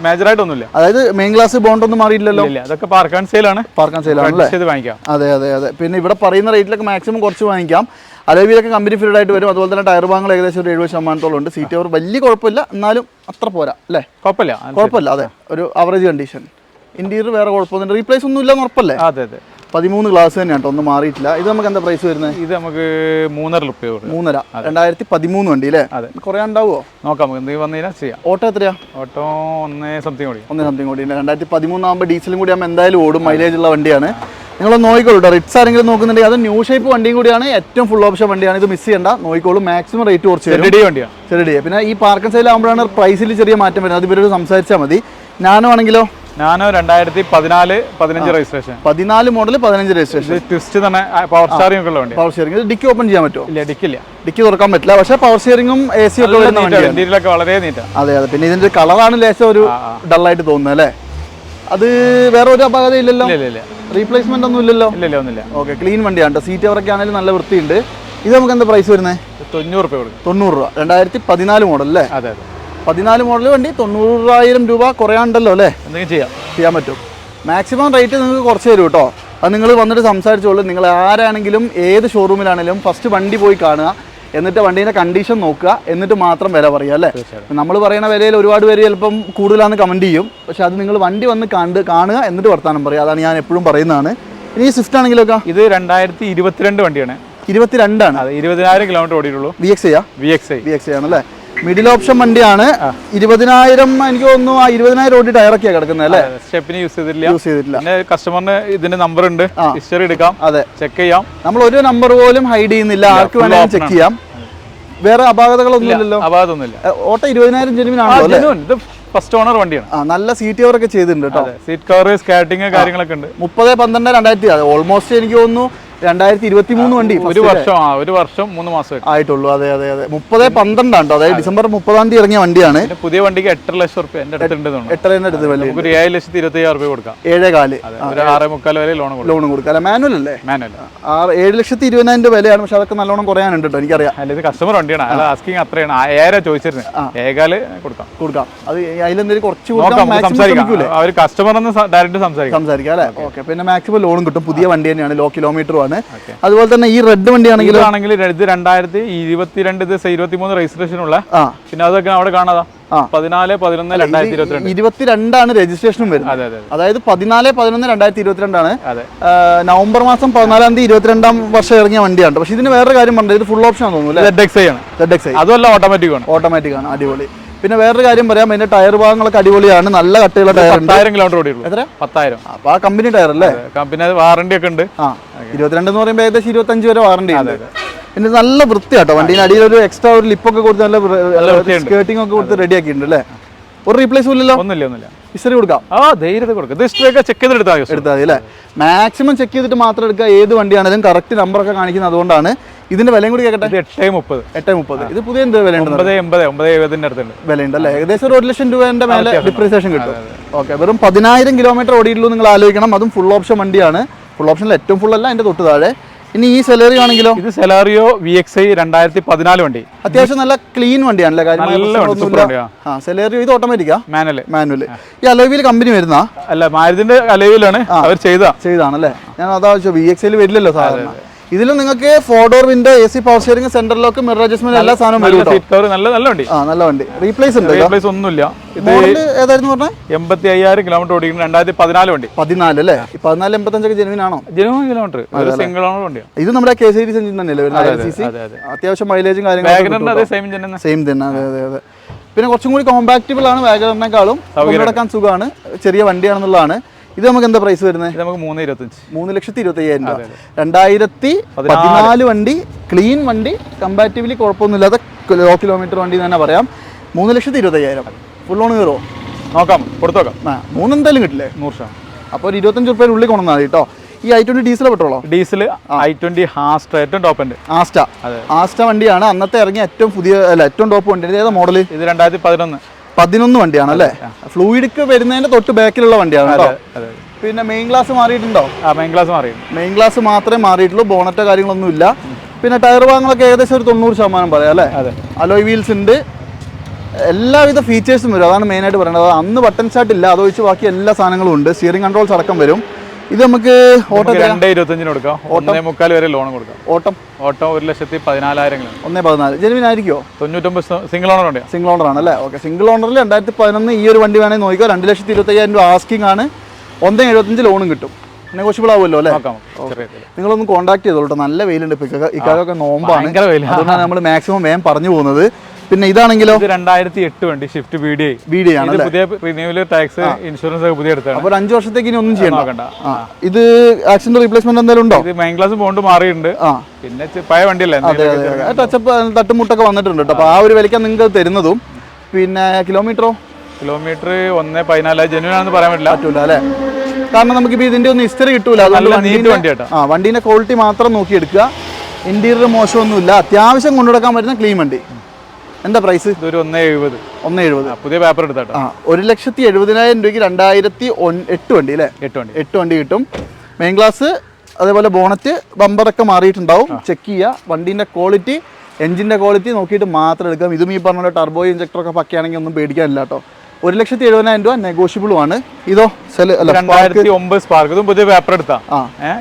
Speaker 2: മേജർ ആയിട്ടൊന്നുമില്ല.
Speaker 1: അതായത് മെയിൻ ക്ലാസ് ബോണ്ട് ഒന്നും മാറിയില്ലല്ലോ?
Speaker 2: അതൊക്കെ പാർക്കാൻ സെയിലാണ്
Speaker 1: പാർക്കാൻ സെയിലാണ്
Speaker 2: ചെയ്ത് വാങ്ങിക്കാം.
Speaker 1: അതെ അതെ അതെ. പിന്നെ ഇവിടെ പറയുന്ന റേറ്റിലൊക്കെ മാക്സിമം കുറച്ച് വാങ്ങിക്കാം. അലവിലൊക്കെ കമ്പനി ഫീൽഡ് ആയിട്ട് വരും. അതുപോലെ തന്നെ ടയർ ഭാഗങ്ങൾ ഏകദേശം ഒരു എഴുപത് ശതമാനത്തോളം ഉണ്ട്. സീറ്റ് ഓവർ വലിയ കുഴപ്പമില്ല. എന്നാലും അത്ര പോരാ അല്ലേ?
Speaker 2: കുഴപ്പമില്ല.
Speaker 1: കുഴപ്പമില്ല അതെ. ഒരു അവറേജ് കണ്ടീഷൻ ഇന്റീരിയർ വേറെ കുഴപ്പമൊന്നും റീപ്ലേസ് ഒന്നും ഇല്ലെന്ന് ഉറപ്പല്ലേ?
Speaker 2: അതെ അതെ.
Speaker 1: പതിമൂന്ന് ഗ്ലാസ് തന്നെയാണ് കേട്ടോ ഒന്നും മാറിയിട്ടില്ല. ഇത് നമുക്ക് എന്താ പ്രൈസ് വരുന്നത്
Speaker 2: ഇത് നമുക്ക് മൂന്നര റുപ്യ
Speaker 1: മൂന്നര. രണ്ടായിരത്തി പതിമൂന്ന് വണ്ടി അല്ലേ?
Speaker 2: അതെ.
Speaker 1: കുറേ ഉണ്ടാവുമോ
Speaker 2: നോക്കാം നമുക്ക് എന്തെങ്കിലും വന്നു കഴിഞ്ഞാൽ ചെയ്യാം.
Speaker 1: ഓട്ടോ എത്രയാ?
Speaker 2: ഓട്ടോ ഒന്നേ സംതിങ് കൂടി.
Speaker 1: ഒന്നേ സംതിങ് കൂടി. രണ്ടായിരത്തി പതിമൂന്നാകുമ്പോൾ ഡീസലും കൂടി ആകുമ്പോൾ എന്തായാലും ഓടും. മൈലേജ് ഉള്ള വണ്ടിയാണ്. നിങ്ങൾ നോക്കിക്കോളൂ കേട്ടോ റിറ്റ്സ് ആരെങ്കിലും നോക്കുന്നുണ്ടെങ്കിൽ അത് ന്യൂ ഷേപ്പ് വണ്ടിയും കൂടിയാണ്. ഏറ്റവും ഫുൾ ഓപ്ഷൻ വണ്ടിയാണ്. ഇത് മിസ് ചെയ്യണ്ട. നോക്കിക്കോളൂ. മാക്സിമം റേറ്റ് കുറച്ച്
Speaker 2: വണ്ടിയാണ്
Speaker 1: ശരി പിന്നെ ഈ പാർക്കൻ സൈൽ ആകുമ്പോഴാണ് പ്രൈസിൽ ചെറിയ മാറ്റം വരുന്നത്. അത് ഇവരോട് സംസാരിച്ചാൽ മതി. ഞാനും ആണെങ്കിലോ?
Speaker 2: ഞാനോ രണ്ടായിരത്തി പതിനാല് പതിനഞ്ച് രജിസ്ട്രേഷൻ
Speaker 1: പതിനാല് മോഡൽ പതിനഞ്ച് രജിസ്ട്രേഷൻ
Speaker 2: ട്വിസ്റ്റ് തന്നെ പവർ സ്റ്റാറിംഗ് ഉള്ള വണ്ടി
Speaker 1: പവർ ഇത് ഡിക്കി ഓപ്പൺ ചെയ്യാൻ പറ്റുമോ?
Speaker 2: ഇല്ല ഡിക്കില്ല.
Speaker 1: ഡിക്കി തുറക്കാൻ പറ്റില്ല. പക്ഷേ പവർ സ്റ്റിയറിംഗും എ സി ഒക്കെ
Speaker 2: വളരെ നീറ്റാണ്
Speaker 1: അതെ അതെ. പിന്നെ ഇതിന്റെ കളറാണ് ലേശം ഒരു ഡള്ളായിട്ട് തോന്നുന്നത് അല്ലേ? അത് വേറെ ഒരു അപാകത ഇല്ലല്ലോ?
Speaker 2: ഇല്ല ഇല്ല ഇല്ല.
Speaker 1: റീപ്ലേസ്മെന്റ് ഒന്നും ഇല്ലല്ലോ?
Speaker 2: ഇല്ലല്ലോ ഇല്ല ഒന്നുമില്ല.
Speaker 1: ഓക്കെ ക്ലീൻ വണ്ടിയാണ് സീറ്റ് അവരൊക്കെ ആണെങ്കിലും നല്ല വൃത്തിയുണ്ട്. ഇത് നമുക്ക് എന്താ പ്രൈസ് വരുന്നത്
Speaker 2: തൊണ്ണൂറ് രൂപ കൊടുക്കും.
Speaker 1: തൊണ്ണൂറ് രൂപ. രണ്ടായിരത്തി പതിനാല് മോഡൽ അല്ലേ
Speaker 2: അതെ അതെ.
Speaker 1: പതിനാല് മോഡൽ വണ്ടി തൊണ്ണൂറായിരം രൂപ കുറയാണ്ടല്ലോ അല്ലേ?
Speaker 2: എന്തെങ്കിലും ചെയ്യാം.
Speaker 1: ചെയ്യാൻ പറ്റും. മാക്സിമം റേറ്റ് നിങ്ങൾക്ക് കുറച്ച് തരും കേട്ടോ. അത് നിങ്ങൾ വന്നിട്ട് സംസാരിച്ചോളൂ. നിങ്ങൾ ആരാണെങ്കിലും ഏത് ഷോറൂമിലാണെങ്കിലും ഫസ്റ്റ് വണ്ടി പോയി കാണുക. എന്നിട്ട് വണ്ടീന്റെ കണ്ടീഷൻ നോക്കുക എന്നിട്ട് മാത്രം വില പറയുക അല്ലേ? നമ്മൾ പറയുന്ന വിലയിൽ ഒരുപാട് പേര് ചിലപ്പം കൂടുതലാന്ന് കമന്റ് ചെയ്യും. പക്ഷെ അത് നിങ്ങൾ വണ്ടി വന്ന് കണ്ട് കാണുക എന്നിട്ട് വർത്താനം പറയുക. അതാണ് ഞാൻ എപ്പോഴും പറയുന്നതാണ്. ഇനി സ്വിഫ്റ്റ് ആണെങ്കിലൊക്കെ
Speaker 2: ഇത് രണ്ടായിരത്തി ഇരുപത്തിരണ്ട് വണ്ടിയാണ്.
Speaker 1: ഇരുപത്തിരണ്ടാണ്.
Speaker 2: അതെ ഇരുപതിനായിരം കിലോമീറ്റർ ഓടിയിട്ടുള്ളൂ.
Speaker 1: വി എക്സ് ചെയ്യാ
Speaker 2: V X I
Speaker 1: V X ആണല്ലേ? മിഡിൽ ഓപ്ഷൻ വണ്ടിയാണ്. ഇരുപതിനായിരം എനിക്ക് തോന്നുന്നു ആ ഇരുപതിനായിരം ഓടി ടയറൊക്കെയാണ് കിടക്കുന്നത് അല്ലേ?
Speaker 2: സ്റ്റെപ്പിന് യൂസ് ചെയ്തില്ല
Speaker 1: യൂസ് ചെയ്തിട്ടില്ല.
Speaker 2: പിന്നെ കസ്റ്റമറിന് ഇതിന്റെ നമ്പർ ഉണ്ട്. ഹിസ്റ്ററി എടുക്കാം.
Speaker 1: അതെ.
Speaker 2: ചെക്ക് ചെയ്യാം.
Speaker 1: നമ്മൾ ഒരു നമ്പർ പോലും ഹൈഡ് ചെയ്യുന്നില്ല. ആർക്ക് വേണമെങ്കിലും ചെക്ക് ചെയ്യാം. വേറെ
Speaker 2: അപാകതകളൊന്നുമില്ലല്ലോ
Speaker 1: അപാകതമൊന്നുമില്ല ഓട്ട ഇരുപതിനായിരം ജെനുവിനാണല്ലോ
Speaker 2: ഫസ്റ്റ് ഓണർ വണ്ടിയാണ്.
Speaker 1: നല്ല സീറ്റ് കവർ ഒക്കെ ചെയ്തിട്ടുണ്ട് കേട്ടോ
Speaker 2: സീറ്റ് കവർ സ്കാറ്റിംഗ് കാര്യങ്ങളൊക്കെ ഉണ്ട്.
Speaker 1: മുപ്പത് പന്ത്രണ്ട് രണ്ടായിരത്തി. ഓൾമോസ്റ്റ് എനിക്ക് തോന്നുന്നു രണ്ടായിരത്തി ഇരുപത്തി മൂന്ന് വണ്ടി
Speaker 2: ഒരു വർഷം ഒരു വർഷം മൂന്ന് മാസം
Speaker 1: ആയിട്ടുള്ളൂ. അതെ അതെ അതെ. മുപ്പത് പന്ത്രണ്ടാണ് അതായത് ഡിസംബർ മുപ്പതാം തീയതി ഇറങ്ങിയ വണ്ടിയാണ്.
Speaker 2: പുതിയ വണ്ടിക്ക് എട്ടര ലക്ഷം റുപ്യ
Speaker 1: എട്ടരേന്റെ അടുത്ത്
Speaker 2: നമുക്ക് ഏഴ് ലക്ഷത്തി ഇരുപത്തി ആറ് രൂപ കൊടുക്കാം
Speaker 1: ഏഴേ
Speaker 2: കാൽ ആറേ മുക്കാൽ വരെ ലോൺ
Speaker 1: ലോൺ കൊടുക്കാം. മാനുവൽ അല്ലേ?
Speaker 2: മാനുവൽ.
Speaker 1: ആറ് ഏഴ് ലക്ഷത്തി ഇരുപതിനായിരം രൂപ വിലയാണ്. പക്ഷെ അതൊക്കെ നല്ലോണം കുറയാനുണ്ട് കേട്ടോ എനിക്കറിയാം.
Speaker 2: അല്ല ഇത് കസ്റ്റമർ വണ്ടിയാണ്. അയാൾ ആസ്കിങ് അത്രയാണ്. ഏഴര ചോദിച്ചിരുന്നത് ഏകാൽ കൊടുക്കാം.
Speaker 1: കൊടുക്കാം. അത് അതിലെന്തെങ്കിലും കുറച്ച്
Speaker 2: സംസാരിക്കാം. അവർ കസ്റ്റമറിന് ഡയറക്റ്റ് സംസാരിക്കാം.
Speaker 1: സംസാരിക്കാം അല്ലേ? ഓക്കെ. പിന്നെ മാക്സിമം ലോൺ കിട്ടും. പുതിയ വണ്ടി തന്നെയാണ്. ലോ കിലോമീറ്ററും ആണ് അതുപോലെ തന്നെ ഈ റെഡ് വണ്ടി ആണെങ്കിൽ
Speaker 2: ഇതാണെങ്കിൽ ഇത് രണ്ടായിരത്തി ഇരുപത്തിരണ്ട് ഇത് ഇരുപത്തി മൂന്ന് രജിസ്ട്രേഷൻ ഉള്ള പിന്നെ അതൊക്കെ അവിടെ കാണാതാ. പതിനാല് പതിനൊന്ന് രണ്ടായിരത്തി ഇരുപത്തിരണ്ട്
Speaker 1: ഇരുപത്തിരണ്ടാണ് രജിസ്ട്രേഷനും വരുന്നത്.
Speaker 2: അതെ അതെ
Speaker 1: അതായത് പതിനാല് പതിനൊന്ന് രണ്ടായിരത്തി ഇരുപത്തിരണ്ടാണ് നവംബർ മാസം പതിനാലാം തീയതി ഇരുപത്തിരണ്ടാം വർഷം ഇറങ്ങിയ വണ്ടിയാണ്. പക്ഷെ ഇതിന് വേറെ കാര്യം പറഞ്ഞത് ഇത് ഫുൾ ഓപ്ഷൻ തോന്നുന്നു
Speaker 2: അതുമല്ല ഓട്ടോമാറ്റിക് ആണ്.
Speaker 1: ഓട്ടോമാറ്റിക് ആണ് അടിപൊളി. പിന്നെ വേറൊരു കാര്യം പറയാം. അതിന്റെ ടയർ ഭാഗങ്ങളൊക്കെ അടിപൊളിയാണ്. നല്ല കട്ടിയുള്ള ടയർ
Speaker 2: പത്തായിരം കിലോമീറ്റർ ഓടിയുള്ളൂ.
Speaker 1: എത്ര?
Speaker 2: പത്തായിരം.
Speaker 1: അപ്പൊ ആ കമ്പനി ടയർ അല്ലേ
Speaker 2: കമ്പനി വാറണ്ടി ഒക്കെ ഉണ്ട്.
Speaker 1: ആ ഇരുപത്തിരണ്ട് എന്ന് പറയുമ്പോൾ ഏകദേശം ഇരുപത്തഞ്ച് വരെ വാറണ്ടി ഉണ്ട്. പിന്നെ നല്ല വൃത്തിയാട്ടോ. വണ്ടീന് അടിയിൽ ഒരു എക്സ്ട്രാ ഒരു ലിപ്പൊക്കെ കൊടുത്ത് നല്ല. സ്കേർട്ടിംഗ് ഒക്കെ കൊടുത്ത് റെഡി ആക്കിയിട്ടുണ്ട് അല്ലേ? ഒരു റീപ്ലേസ് ഇല്ലല്ലോ?
Speaker 2: ഒന്നുമില്ല ഒന്നുമില്ല.
Speaker 1: ഇസ്റ്റി കൊടുക്കാം.
Speaker 2: ആ ധൈര്യത കൊടുക്കാം. ഇത് ഹിസ്റ്ററി ഒക്കെ ചെക്ക് ചെയ്തെടുത്താൽ
Speaker 1: എടുത്താൽ മതി അല്ലേ? മാക്സിമം ചെക്ക് ചെയ്തിട്ട് മാത്രം എടുക്കുക. ഏത് വണ്ടിയാണെങ്കിലും കറക്റ്റ് നമ്പറൊക്കെ കാണിക്കുന്നത് അതുകൊണ്ടാണ് ഇതിന്റെ വിലയും കൂടി കേൾക്കട്ടെ
Speaker 2: എട്ടേ മുപ്പത്.
Speaker 1: എട്ട് മുപ്പത്. ഇത് പുതിയ എന്ത് വില
Speaker 2: ഒമ്പത് എൺപത് ഒമ്പത് എഴുപതിന്റെ അടുത്തുണ്ട്.
Speaker 1: വിലയുണ്ട് അല്ലേ? ഏകദേശം ഒരു ലക്ഷം രൂപേന്റെ മേലെ ഡിപ്രീസിയേഷൻ കിട്ടും. ഓക്കെ വെറും പതിനായിരം കിലോമീറ്റർ ഓടിയിട്ടുള്ളൂ നിങ്ങൾ ആലോചിക്കണം. അതും ഫുൾ ഓപ്ഷൻ വണ്ടിയാണ്. ഫുൾ ഓപ്ഷനിൽ ഏറ്റവും ഫുൾ അല്ല അതിന്റെ തൊട്ട് താഴെ. ഇനി ഈ സെലറി ആണെങ്കിലും?
Speaker 2: ഇത് സെലാറിയോ വി എക്സ് ഐ രണ്ടായിരത്തി പതിനാല് വണ്ടി.
Speaker 1: അത്യാവശ്യം നല്ല ക്ലീൻ വണ്ടിയാണല്ലേ? കാര്യം സെലേറിയോ ഇത് ഓട്ടോമാറ്റിക്കാ
Speaker 2: മാനുവൽ
Speaker 1: മാനുവൽ ഈ അലോവിയിൽ കമ്പനി വരുന്ന?
Speaker 2: അല്ല മാരുതിന്റെ അലോവിയിലാണ് അവർ ചെയ്ത.
Speaker 1: ചെയ്താണല്ലേ? ഞാൻ അതാ വി എക്സ് വരില്ലല്ലോ സാധാരണ. ഇതിലും നിങ്ങൾക്ക് four door window A C power steering centre lock mirror adjustment എല്ലാ സാധനവും വരും
Speaker 2: സീറ്റ് കവർ നല്ല നല്ല വണ്ടി.
Speaker 1: ആ നല്ല വണ്ടി. റീപ്ലേസ് ഉണ്ട്
Speaker 2: റീപ്ലേസ് ഒന്നുമില്ല. ഇത്
Speaker 1: ഏതായിരുന്നു പറഞ്ഞത്
Speaker 2: എൺപത്തി അയ്യായിരം കിലോമീറ്റർ ഓടിക്കുന്ന രണ്ടായിരത്തി പതിനാല് വണ്ടി.
Speaker 1: പതിനാല് അല്ലേ? പതിനാല് എൺപത്തഞ്ചൊക്കെ ജെനുവിൻ ആണോ?
Speaker 2: ജനുവൻ കിലോമീറ്റർ സിംഗിൾ ഓണർ വണ്ടിയാണ്
Speaker 1: ഇത് നമ്മുടെ കെ സീരീസ് എഞ്ചിൻ തന്നെയല്ലേ അത്യാവശ്യം മൈലേജും കാര്യങ്ങളും
Speaker 2: സെയിം തന്നെ
Speaker 1: അതെ അതെ അതെ പിന്നെ കുറച്ചും കൂടി കോമ്പാക്റ്റബിൾ ആണ് വാഗണറിനേക്കാളും കൊണ്ടുനടക്കാൻ സുഖമാണ്. ചെറിയ വണ്ടിയാണെന്നുള്ളതാണ്. ഇത് നമുക്ക് എന്താ പ്രൈസ് വരുന്നത്
Speaker 2: നമുക്ക് മൂന്ന് ഇരുപത്തഞ്ച്.
Speaker 1: മൂന്ന് ലക്ഷത്തി ഇരുപത്തി അയ്യായിരം രൂപ രണ്ടായിരത്തി പതിനാല്. വണ്ടി ക്ലീൻ വണ്ടി കമ്പാരിറ്റീവ്ലി കുഴപ്പമൊന്നുമില്ലാത്ത ലോ കിലോമീറ്റർ വണ്ടി എന്ന് തന്നെ പറയാം. മൂന്ന് ലക്ഷത്തി ഇരുപത്തി അയ്യായിരം ഫുൾ ഓൺ കയറോ
Speaker 2: നോക്കാം. കൊടുത്തോക്കാം
Speaker 1: ആ മൂന്ന് എന്തായാലും കിട്ടില്ലേ?
Speaker 2: നൂറ് ശതമാനം.
Speaker 1: അപ്പോൾ ഒരു ഇരുപത്തഞ്ച് റുപ്യേന്റെ ഉള്ളിൽ കൊണ്ടുവന്നാൽ മതി കേട്ടോ ഈ ഐ ട്വന്റി ഡീസൽ പെട്രോളോ?
Speaker 2: ഡീസൽ ഐ ട്വന്റി ഹാസ്റ്റ ഏറ്റവും ടോപ്പ് ഉണ്ട്
Speaker 1: ആസ്റ്റ
Speaker 2: അതെ.
Speaker 1: ആസ്റ്റ വണ്ടിയാണ്. അന്നത്തെ ഇറങ്ങിയ ഏറ്റവും പുതിയ അല്ല ഏറ്റവും ടോപ്പ് വണ്ടി ഏതാ മോഡൽ
Speaker 2: ഇത് രണ്ടായിരത്തി പതിനൊന്ന്.
Speaker 1: പതിനൊന്ന് വണ്ടിയാണ് അല്ലേ ഫ്ലൂയിഡിക്ക് വരുന്നതിന്റെ തൊട്ട് ബാക്കിലുള്ള വണ്ടിയാണ് കേട്ടോ. പിന്നെ മെയിൻ ഗ്ലാസ് മാറിയിട്ടുണ്ടോ?
Speaker 2: ആ മെയിൻ ഗ്ലാസ് മാറി
Speaker 1: മെയിൻ ക്ലാസ് മാത്രമേ മാറിയിട്ടുള്ളൂ ബോണറ്റോ കാര്യങ്ങളൊന്നും ഇല്ല. പിന്നെ ടയർ ഭാഗങ്ങളൊക്കെ ഏകദേശം ഒരു തൊണ്ണൂറ് ശതമാനം പറയാം അല്ലേ?
Speaker 2: അതെ.
Speaker 1: അലോയ് വീൽസ് ഉണ്ട്. എല്ലാവിധ ഫീച്ചേഴ്സും വരും. അതാണ് മെയിനായിട്ട് പറയുന്നത് അന്ന് ബട്ടൺ സ്റ്റാർട്ട് ഇല്ല അതൊഴിച്ച് ബാക്കി എല്ലാ സാധനങ്ങളും ഉണ്ട്. സ്റ്റിയറിംഗ് കൺട്രോൾസ് അടക്കം വരും. ഇത് നമുക്ക് ഓട്ടോ
Speaker 2: രണ്ട് ഇരുപത്തഞ്ചിന് കൊടുക്കാം. ഒന്നേ മുക്കാൽ വരെ ലോൺ കൊടുക്കാം.
Speaker 1: ഓട്ടം.
Speaker 2: ഓട്ടോ ഒരു ലക്ഷത്തി പതിനാലായിരം
Speaker 1: ഒന്നേ പതിനാല്. ജെനുവിൻ ആയിരിക്കുമോ
Speaker 2: തൊണ്ണൂറ്റൊമ്പത് സിംഗിൾ ഓണർ ഉണ്ട്?
Speaker 1: സിംഗിൾ ഓണർ ആണ് അല്ലേ ഓക്കെ സിംഗിൾ ഓണറിൽ രണ്ടായിരത്തി പതിനൊന്ന് ഈ ഒരു വണ്ടി വേണമെങ്കിൽ നോക്കിക്കോ. രണ്ട് ലക്ഷത്തി ഇരുപത്തയ്യായിരം രൂപ ആസ്കിംഗ് ആണ്. ഒന്നേ എഴുപത്തഞ്ച് ലോണും കിട്ടും. നെഗോഷ്യബിൾ ആവുമല്ലോ അല്ലേ. നിങ്ങളൊന്ന് കോൺടാക്ട് ചെയ്തോളൂ നല്ല വെയിലുണ്ട് ഇപ്പൊ. ഇക്ക- ഇക്കാലൊക്കെ നോമ്പാണ്. അതുകൊണ്ടാണ് നമ്മൾ മാക്സിമം വേഗം പറഞ്ഞു പോകുന്നത്. പിന്നെ ഇതാണെങ്കിലോ?
Speaker 2: ഇത് രണ്ടായിരത്തി എട്ട് വണ്ടി Swift B D B
Speaker 1: video ആണ്
Speaker 2: പുതിയ റിന്യൂവൽ ടാക്സ് ഇൻഷുറൻസ് ഒക്കെ പുതിയ എടുത്താണ്.
Speaker 1: അപ്പോൾ അഞ്ച് വർഷത്തേക്ക് ഇനി ഒന്നും ചെയ്യണ്ട. ഇത് ആക്സിഡന്റ് റീപ്ലേസ്മെന്റ് എന്തെങ്കിലും ഉണ്ടോ?
Speaker 2: ഇത് മെയിൻ ക്ലാസ് ബോണ്ട് മാറിയിട്ടുണ്ട്. പിന്നെ പഴയ വണ്ടിയല്ലേ?
Speaker 1: ടച്ചപ്പ് തട്ടുമുട്ടൊക്കെ വന്നിട്ടുണ്ട് കേട്ടോ. അപ്പോൾ ആ ഒരു വിലയ്ക്ക് നിങ്ങൾക്ക് തരുന്നതും. പിന്നെ കിലോമീറ്ററോ
Speaker 2: കിലോമീറ്റർ ഒന്ന് പതിനാല്. ജെന്യൂൻ ആണെന്ന് പറയാൻ പറ്റില്ല.
Speaker 1: പറ്റൂല അല്ലേ? കാരണം നമുക്കിപ്പോൾ ഇതിന്റെ ഒന്നും ഹിസ്റ്ററി കിട്ടൂല. അതുകൊണ്ട്
Speaker 2: വണ്ടി
Speaker 1: ആ വണ്ടീന്റെ ക്വാളിറ്റി മാത്രം നോക്കിയെടുക്കുക. ഇന്റീരിയർ മോശമൊന്നുമില്ല. അത്യാവശ്യം കൊണ്ടുനടക്കാൻ പറ്റുന്ന ക്ലീൻ വണ്ടി. എന്താ പ്രൈസ്
Speaker 2: ഇതൊരു ഒന്ന് എഴുപത്.
Speaker 1: ഒന്ന് എഴുപത്.
Speaker 2: പുതിയ പേപ്പർ എടുത്താട്ടോ.
Speaker 1: ആ ഒരു ലക്ഷത്തി എഴുപതിനായിരം രൂപയ്ക്ക് രണ്ടായിരത്തി എട്ട് വണ്ടി അല്ലേ?
Speaker 2: എട്ട് വണ്ടി.
Speaker 1: എട്ട് വണ്ടി കിട്ടും. മെയിൻ ഗ്ലാസ് അതേപോലെ ബോണറ്റ് ബമ്പറൊക്കെ മാറിയിട്ടുണ്ടാവും. ചെക്ക് ചെയ്യുക. വണ്ടീന്റെ ക്വാളിറ്റി എഞ്ചിന്റെ ക്വാളിറ്റി നോക്കിയിട്ട് മാത്രം എടുക്കാം ഇതും ഈ പറഞ്ഞ ടർബോ ഇഞ്ചക്ടറൊക്കെ പക്കയാണെങ്കിൽ ഒന്നും പേടിക്കാനില്ല കേട്ടോ. ഒരു ലക്ഷത്തി എഴുപതിനായിരം രൂപ നെഗോഷ്യബിളും ആണ്. ഇതോ സെൽ അല്ല
Speaker 2: രണ്ടായിരത്തി ഒമ്പത് സ്പാർക്ക് ഇതും പുതിയ പേപ്പർ എടുത്താ.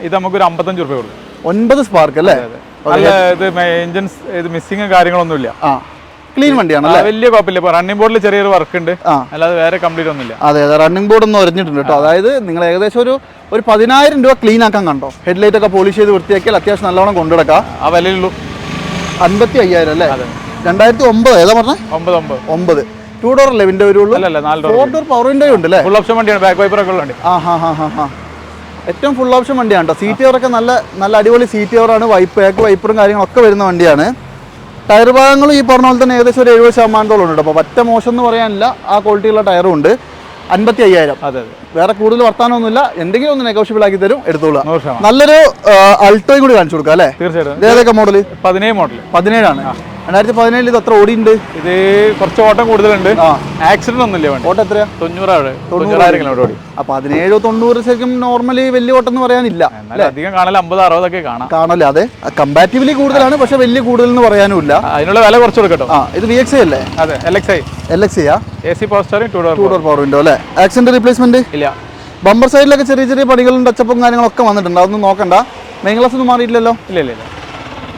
Speaker 2: ഇത് നമുക്ക് ഒരു അമ്പത്തഞ്ച് രൂപ കൊടുക്കും
Speaker 1: ഒൻപത് സ്പാർക്ക് അല്ലേ?
Speaker 2: അല്ല ഇത് എഞ്ചിൻസ് ഇത് മിസ്സിങ്ങും കാര്യങ്ങളൊന്നുമില്ല.
Speaker 1: ആ. ക്ലീൻ വണ്ടിയാണ്
Speaker 2: വലിയ കുഴപ്പമില്ല. റണ്ണിംഗ് ബോർഡിൽ ചെറിയൊരു വർക്ക് ഉണ്ട് അല്ലാതെ വേറെ കംപ്ലീറ്റ് ഒന്നുമില്ല.
Speaker 1: അതെ അതെ. റണ്ണിംഗ് ബോർഡ് ഒന്ന് ഒരഞ്ഞിട്ടുണ്ട് കേട്ടോ. അതായത് നിങ്ങൾ ഏകദേശം ഒരു ഒരു പതിനായിരം രൂപ ക്ലീൻ ആക്കാൻ കണ്ടോ? ഹെഡ്ലൈറ്റ് ഒക്കെ പോളിഷ് ചെയ്ത് വൃത്തിയാക്കിയാൽ അത്യാവശ്യം നല്ലോണം കൊണ്ടുനടക്കാം.
Speaker 2: ആ വിലയുള്ളൂ.
Speaker 1: അൻപത്തി അയ്യായിരം അല്ലേ? രണ്ടായിരത്തി ഒമ്പത് ഏതാ പറഞ്ഞത്
Speaker 2: ഒമ്പത് ഒമ്പത്.
Speaker 1: ഒമ്പത്. ടൂ ഡോർ അല്ലേ വിൻഡോ വരുള്ളൂ?
Speaker 2: Door
Speaker 1: four door power window ഉണ്ട് അല്ലേ?
Speaker 2: ഫുൾ ഓപ്ഷൻ വണ്ടിയാണ്. ബാക്ക് വൈപ്പർ ഒക്കെ ഉള്ള വണ്ടി.
Speaker 1: ആ ഹാ ഹാ ഹാ ഹാ. ഏറ്റവും ഫുൾ ഓപ്ഷൻ വണ്ടിയാണ് കേട്ടോ. സീറ്റ് കവറൊക്കെ നല്ല നല്ല അടിപൊളി സീറ്റ് കവറാണ് വൈപ്പ് ബാക്ക് വൈപ്പറും കാര്യങ്ങളൊക്കെ വരുന്ന വണ്ടിയാണ്. ടയർ ഭാഗങ്ങളും ഈ പറഞ്ഞ പോലെ തന്നെ ഏകദേശം ഒരു എഴുപത് ശതമാനത്തോളം ഉണ്ട് അപ്പോൾ പറ്റ മോശം എന്ന് പറയാനില്ല. ആ ക്വാളിറ്റിയുള്ള ടയറും ഉണ്ട്. അൻപത്തി അയ്യായിരം
Speaker 2: അതെ അതെ.
Speaker 1: വേറെ കൂടുതൽ വർത്താനൊന്നുമില്ല എന്തെങ്കിലും ഒന്ന് നെഗോഷ്യബിൾ ആക്കി തരും എടുത്തോളാം. നല്ലൊരു അൾട്ടോയും കൂടി കാണിച്ചു കൊടുക്കാം അല്ലേ?
Speaker 2: തീർച്ചയായിട്ടും.
Speaker 1: ഏതൊക്കെ മോഡൽ
Speaker 2: പതിനേഴ് മോഡൽ
Speaker 1: പതിനേഴാണ്. രണ്ടായിരത്തി പതിനേഴിൽ ഇത് എത്ര ഓടിയുണ്ട്?
Speaker 2: ഇത് കുറച്ച് ഓട്ടം കൂടുതലുണ്ട്. ആക്സിഡന്റ് ഒന്നുമില്ല വേണ്ട.
Speaker 1: ഓട്ടം എത്രയാ?
Speaker 2: തൊണ്ണൂറാണ്. തൊണ്ണൂറായിരം കിലോമീറ്റർ ഓടി.
Speaker 1: അപ്പൊ പതിനേഴോ തൊണ്ണൂറ് ശരിക്കും നോർമലി വലിയ ഓട്ടം എന്ന് പറയാനില്ല.
Speaker 2: അധികം കാണാൻ അമ്പത് അറുപതൊക്കെ കാണാം.
Speaker 1: കാണല്ലേ അതെ. കമ്പാരിറ്റീവ്ലി കൂടുതലാണ്. പക്ഷെ വലിയ കൂടുതൽ എന്ന് പറയാനുമില്ല.
Speaker 2: ആ, അതിനുള്ള വില കുറച്ച് കൊടുക്കട്ടോ.
Speaker 1: ആ ഇത് വി എക്സ് അല്ലേ?
Speaker 2: അതെ L X I
Speaker 1: L X ആ?
Speaker 2: A C power two door
Speaker 1: two door power window അല്ലേ? ആക്സിഡന്റ് റീപ്ലേസ്മെന്റ്
Speaker 2: ഇല്ല.
Speaker 1: ബമ്പർ സൈഡിലൊക്കെ ചെറിയ ചെറിയ പണികളും ടച്ചപ്പും കാര്യങ്ങളൊക്കെ വന്നിട്ടുണ്ട്. അതൊന്നും നോക്കണ്ട. മെയിൻ ഗ്ലാസ് ഒന്നും മാറിയിട്ടില്ലല്ലോ?
Speaker 2: ഇല്ല ഇല്ല.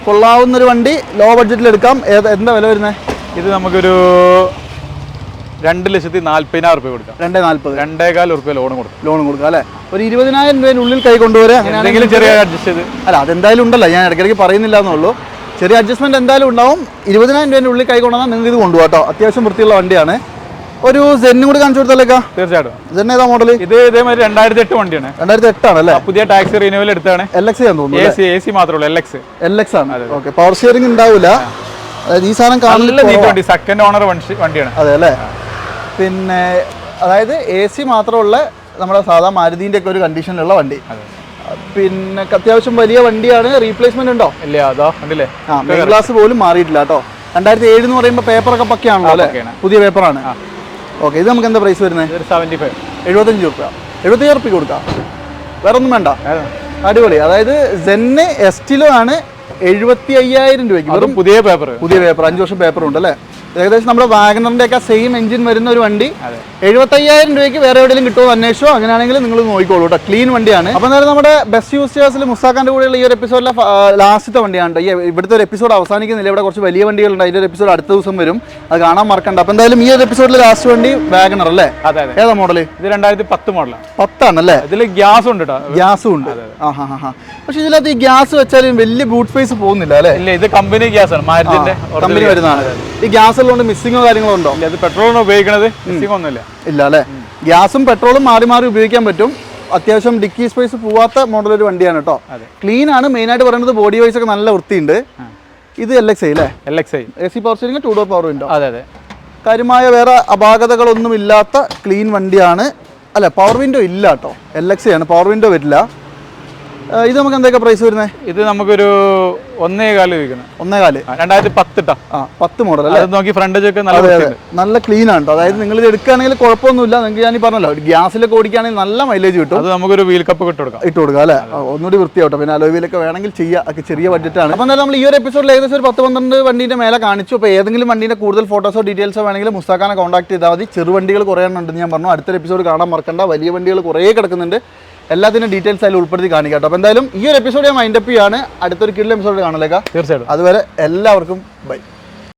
Speaker 1: കൊള്ളാവുന്ന ഒരു വണ്ടി ലോ ബഡ്ജറ്റിൽ എടുക്കാം. ഏത് എന്താ വില വരുന്നത്
Speaker 2: ഇത് നമുക്കൊരു രണ്ട് ലക്ഷത്തി നാല്പതിനായിരം റുപ്യ കൊടുക്കാം.
Speaker 1: രണ്ടേ നാല്പത്.
Speaker 2: രണ്ടേകാൽ റുപ്യ ലോൺ കൊടുക്കാം.
Speaker 1: ലോൺ കൊടുക്കാം അല്ലേ? ഒരു ഇരുപതിനായിരം രൂപയുടെ കൈ കൊണ്ടുവരാം? അങ്ങനെയാണെങ്കിൽ
Speaker 2: ചെറിയ അഡ്ജസ്റ്റ് ചെയ്ത്.
Speaker 1: അല്ല അതെന്തായാലും ഉണ്ടല്ലോ. ഞാൻ ഇടയ്ക്കിടയ്ക്ക് പറയുന്നില്ല എന്നുള്ളൂ ചെറിയ അഡ്ജസ്റ്റ്മെന്റ് എന്തായാലും ഉണ്ടാവും. ഇരുപതിനായിരം രൂപേന്റെ ഉള്ളിൽ കൈ കൊണ്ടുവന്നാൽ നിങ്ങൾക്ക് ഇത് കൊണ്ടുപോകാം കേട്ടോ. അത്യാവശ്യം വൃത്തിയുള്ള വണ്ടിയാണ്. ഒരു സെന്നും കൂടി കാണിച്ചു കൊടുത്താലേക്കാ?
Speaker 2: തീർച്ചയായിട്ടും.
Speaker 1: സെൻ ഏതാ മോഡൽ
Speaker 2: ഇത് ഇതേമാതിരി രണ്ടായിരത്തി എട്ട് വണ്ടിയാണ്.
Speaker 1: രണ്ടായിരത്തി എട്ടാണ് അല്ലേ
Speaker 2: പുതിയ ടാക്സി റിന്യൂവൽ എടുത്താണ്.
Speaker 1: എൽ എക്സ് തോന്നുന്നു
Speaker 2: എ സി മാത്രമേ എൽ എക്സ്
Speaker 1: എൽ എക്സ് ആണ്. ഓക്കെ പവർ സ്റ്റിയറിംഗ് ഉണ്ടാവില്ല ഈ സാധനം കാണില്ല
Speaker 2: സെക്കൻഡ് ഓണർ വണ്ടിയാണ്.
Speaker 1: അതെ അല്ലേ? പിന്നെ അതായത് എ സി മാത്രമുള്ള നമ്മുടെ സാധാ മാരുതിന്റെ ഒക്കെ ഒരു കണ്ടീഷനിലുള്ള വണ്ടി. പിന്നെ അത്യാവശ്യം വലിയ വണ്ടിയാണ്. റീപ്ലേസ്മെന്റ് ഉണ്ടോ?
Speaker 2: ഇല്ല അതോ ഉണ്ടല്ലേ
Speaker 1: ആ ഗ്ലാസ് പോലും മാറിയിട്ടില്ല കേട്ടോ. രണ്ടായിരത്തി ഏഴ് എന്ന് പറയുമ്പോൾ പേപ്പറൊക്കെ പക്കയാണല്ലോ അല്ലേ? പുതിയ പേപ്പറാണ് ഓക്കെ ഇത് നമുക്ക് എന്താ പ്രൈസ് വരുന്നത്?
Speaker 2: സെവന്റി ഫൈവ്
Speaker 1: എഴുപത്തഞ്ച് രൂപ എഴുപത്തഞ്ച് റുപ്യ കൊടുക്കാം. വേറെ ഒന്നും വേണ്ട അടിപൊളി. അതായത് ജെന്നെ എസ്റ്റിലോ ആണ് എഴുപത്തി അയ്യായിരം രൂപയ്ക്ക് വെറും
Speaker 2: പുതിയ പേപ്പർ
Speaker 1: പുതിയ പേപ്പർ അഞ്ച് വർഷം പേപ്പർ ഉണ്ട് അല്ലേ ഏകദേശം നമ്മുടെ വാഗനറിന്റെ ഒക്കെ സെയിം എഞ്ചിൻ വരുന്ന ഒരു വണ്ടി.
Speaker 2: അതെ.
Speaker 1: എഴുപത്തയ്യായിരം രൂപയ്ക്ക് വേറെ എവിടെയെങ്കിലും കിട്ടുമോ അന്വേഷിച്ചോ? അങ്ങനെയാണെങ്കിൽ നിങ്ങൾ നോക്കിക്കോളൂ കേട്ടോ ക്ലീൻ വണ്ടിയാണ്. അപ്പോൾ നേരം നമ്മുടെ ബെസ്റ്റ് യൂസേഴ്സിൽ മുസാഖാന്റെ കൂടെയുള്ള ഈ ഒരു എപ്പിസോഡിലെ ലാസ്റ്റത്തെ വണ്ടിയാണ്. ഈ ഇവിടുത്തെ ഒരു എപ്പിസോഡ് അവസാനിക്കുന്നില്ല. ഇവിടെ കുറച്ച് വലിയ വണ്ടികളുണ്ട്. അതിന്റെ ഒരു എപ്പിസോഡ് അടുത്ത ദിവസം വരും. അത് കാണാൻ മറക്കണ്ട. അപ്പോൾ എന്തായാലും ഈ ഒരു എപ്പിസോഡിലെ ലാസ്റ്റ് വണ്ടി വാഗണർ അല്ലേ? ഏതാ മോഡൽ
Speaker 2: ഇത് രണ്ടായിരത്തി പത്ത് മോഡലാണ്
Speaker 1: പത്താണല്ലേ
Speaker 2: ഇതിൽ ഗ്യാസും ഉണ്ട്
Speaker 1: ഗ്യാസും ഉണ്ട്. ആ ഹാ ഹാ ഹാ. പക്ഷെ ഇതിനകത്ത് ഈ ഗ്യാസ് വെച്ചാലും വലിയ ബൂട്ട് ഫേസ് പോകുന്നില്ല അല്ലേ?
Speaker 2: ഇല്ല ഇത് കമ്പനി ഗ്യാസ് ആണ്. മാരുതിന്റെ
Speaker 1: കമ്പനി വരുന്നതാണ്. ഈ ഗ്യാസ് ഉള്ളതുകൊണ്ട് മിസ്സിങ്ങോ കാര്യങ്ങളോ ഉണ്ടോ?
Speaker 2: ഇത് പെട്രോളാണ് ഉപയോഗിക്കണത്. മിസ്സിംഗ് ഒന്നുമില്ല.
Speaker 1: ഇല്ല അല്ലേ? ഗ്യാസും പെട്രോളും മാറി മാറി ഉപയോഗിക്കാൻ പറ്റും. അത്യാവശ്യം ഡിക്കി സ്പേസ് പോവാത്ത മോഡൽ ഒരു വണ്ടിയാണ് കേട്ടോ. ക്ലീൻ ആണ് മെയിൻ ആയിട്ട് പറയുന്നത് ബോഡി വൈസ് ഒക്കെ നല്ല വൃത്തിയുണ്ട്. ഇത് എൽ എക്സ് ഐ അല്ലേ
Speaker 2: L X I
Speaker 1: A C power steering two door power window
Speaker 2: അതെ അതെ.
Speaker 1: കാര്യമായ വേറെ അപാകതകളൊന്നും ഇല്ലാത്ത ക്ലീൻ വണ്ടിയാണ്. അല്ല പവർ വിൻഡോ ഇല്ല കേട്ടോ. എൽ എക്സ് ആണ് പവർ വിൻഡോ വരില്ല. ഇത് നമുക്ക് എന്തൊക്കെ പ്രൈസ് വരുന്നത്
Speaker 2: ഇത് നമുക്കൊരു ഒന്നേ കാൽ ചോദിക്കുന്നത്
Speaker 1: ഒന്നേ കാൽ
Speaker 2: രണ്ടായിരത്തി പത്തിട്ടാ
Speaker 1: ആ പത്ത് മോഡൽ അല്ലേ?
Speaker 2: അത് നോക്കി ഫ്രണ്ട് ഒക്കെ നല്ല
Speaker 1: നല്ല ക്ലീൻ ആണ്. അതായത് നിങ്ങൾ ഇത് എടുക്കുകയാണെങ്കിൽ കുഴപ്പമൊന്നുമില്ല. നിങ്ങൾക്ക് ഞാൻ ഈ പറഞ്ഞല്ലോ ഗ്യാസിലൊക്കെ ഓടിക്കുകയാണെങ്കിൽ നല്ല മൈലേജ് കിട്ടും.
Speaker 2: അത് നമുക്കൊരു വീൽ കപ്പ് ഇട്ട് കൊടുക്കാം.
Speaker 1: ഇട്ട് കൊടുക്കാം അല്ലേ? ഒന്നുകൂടി വൃത്തിയാവട്ടെ. പിന്നെ അലോവിയിലൊക്കെ വേണമെങ്കിൽ ചെയ്യാം. ഒക്കെ ചെറിയ ബഡ്ജറ്റാണ് അപ്പോൾ എന്തായാലും നമ്മൾ ഈ ഒരു എപ്പിസോഡിൽ ഏകദേശം ഒരു പത്ത് പന്ത്രണ്ട് വണ്ടീന്റെ മേലെ കാണിച്ചു. അപ്പോൾ ഏതെങ്കിലും വണ്ടിന്റെ കൂടുതൽ ഫോട്ടോസോ ഡീറ്റെയിൽസോ വേണമെങ്കിൽ മുസ്താഖാനെ കോൺടാക്ട് ചെയ്താൽ മതി. ചെറുവണ്ടികൾ കുറേ ഉണ്ടെന്ന് ഞാൻ പറഞ്ഞു. അടുത്തൊരു എപ്പിസോഡ് കാണാൻ മറക്കണ്ട. വലിയ വണ്ടികൾ കുറേ കിടക്കുന്നുണ്ട്. എല്ലാത്തിനും ഡീറ്റെയിൽസ് അതിൽ ഉൾപ്പെടുത്തി കാണിക്കാം കേട്ടോ. അപ്പോൾ എന്തായാലും ഈ ഒരു എപ്പിസോഡ് ഞാൻ മൈൻഡപ്പ് ചെയ്യാണ്. അടുത്തൊരു കിഡിൽ എപ്പിസോഡ് കാണലേക്കാം
Speaker 2: തീർച്ചയായിട്ടും.
Speaker 1: അതുവരെ എല്ലാവർക്കും ബൈ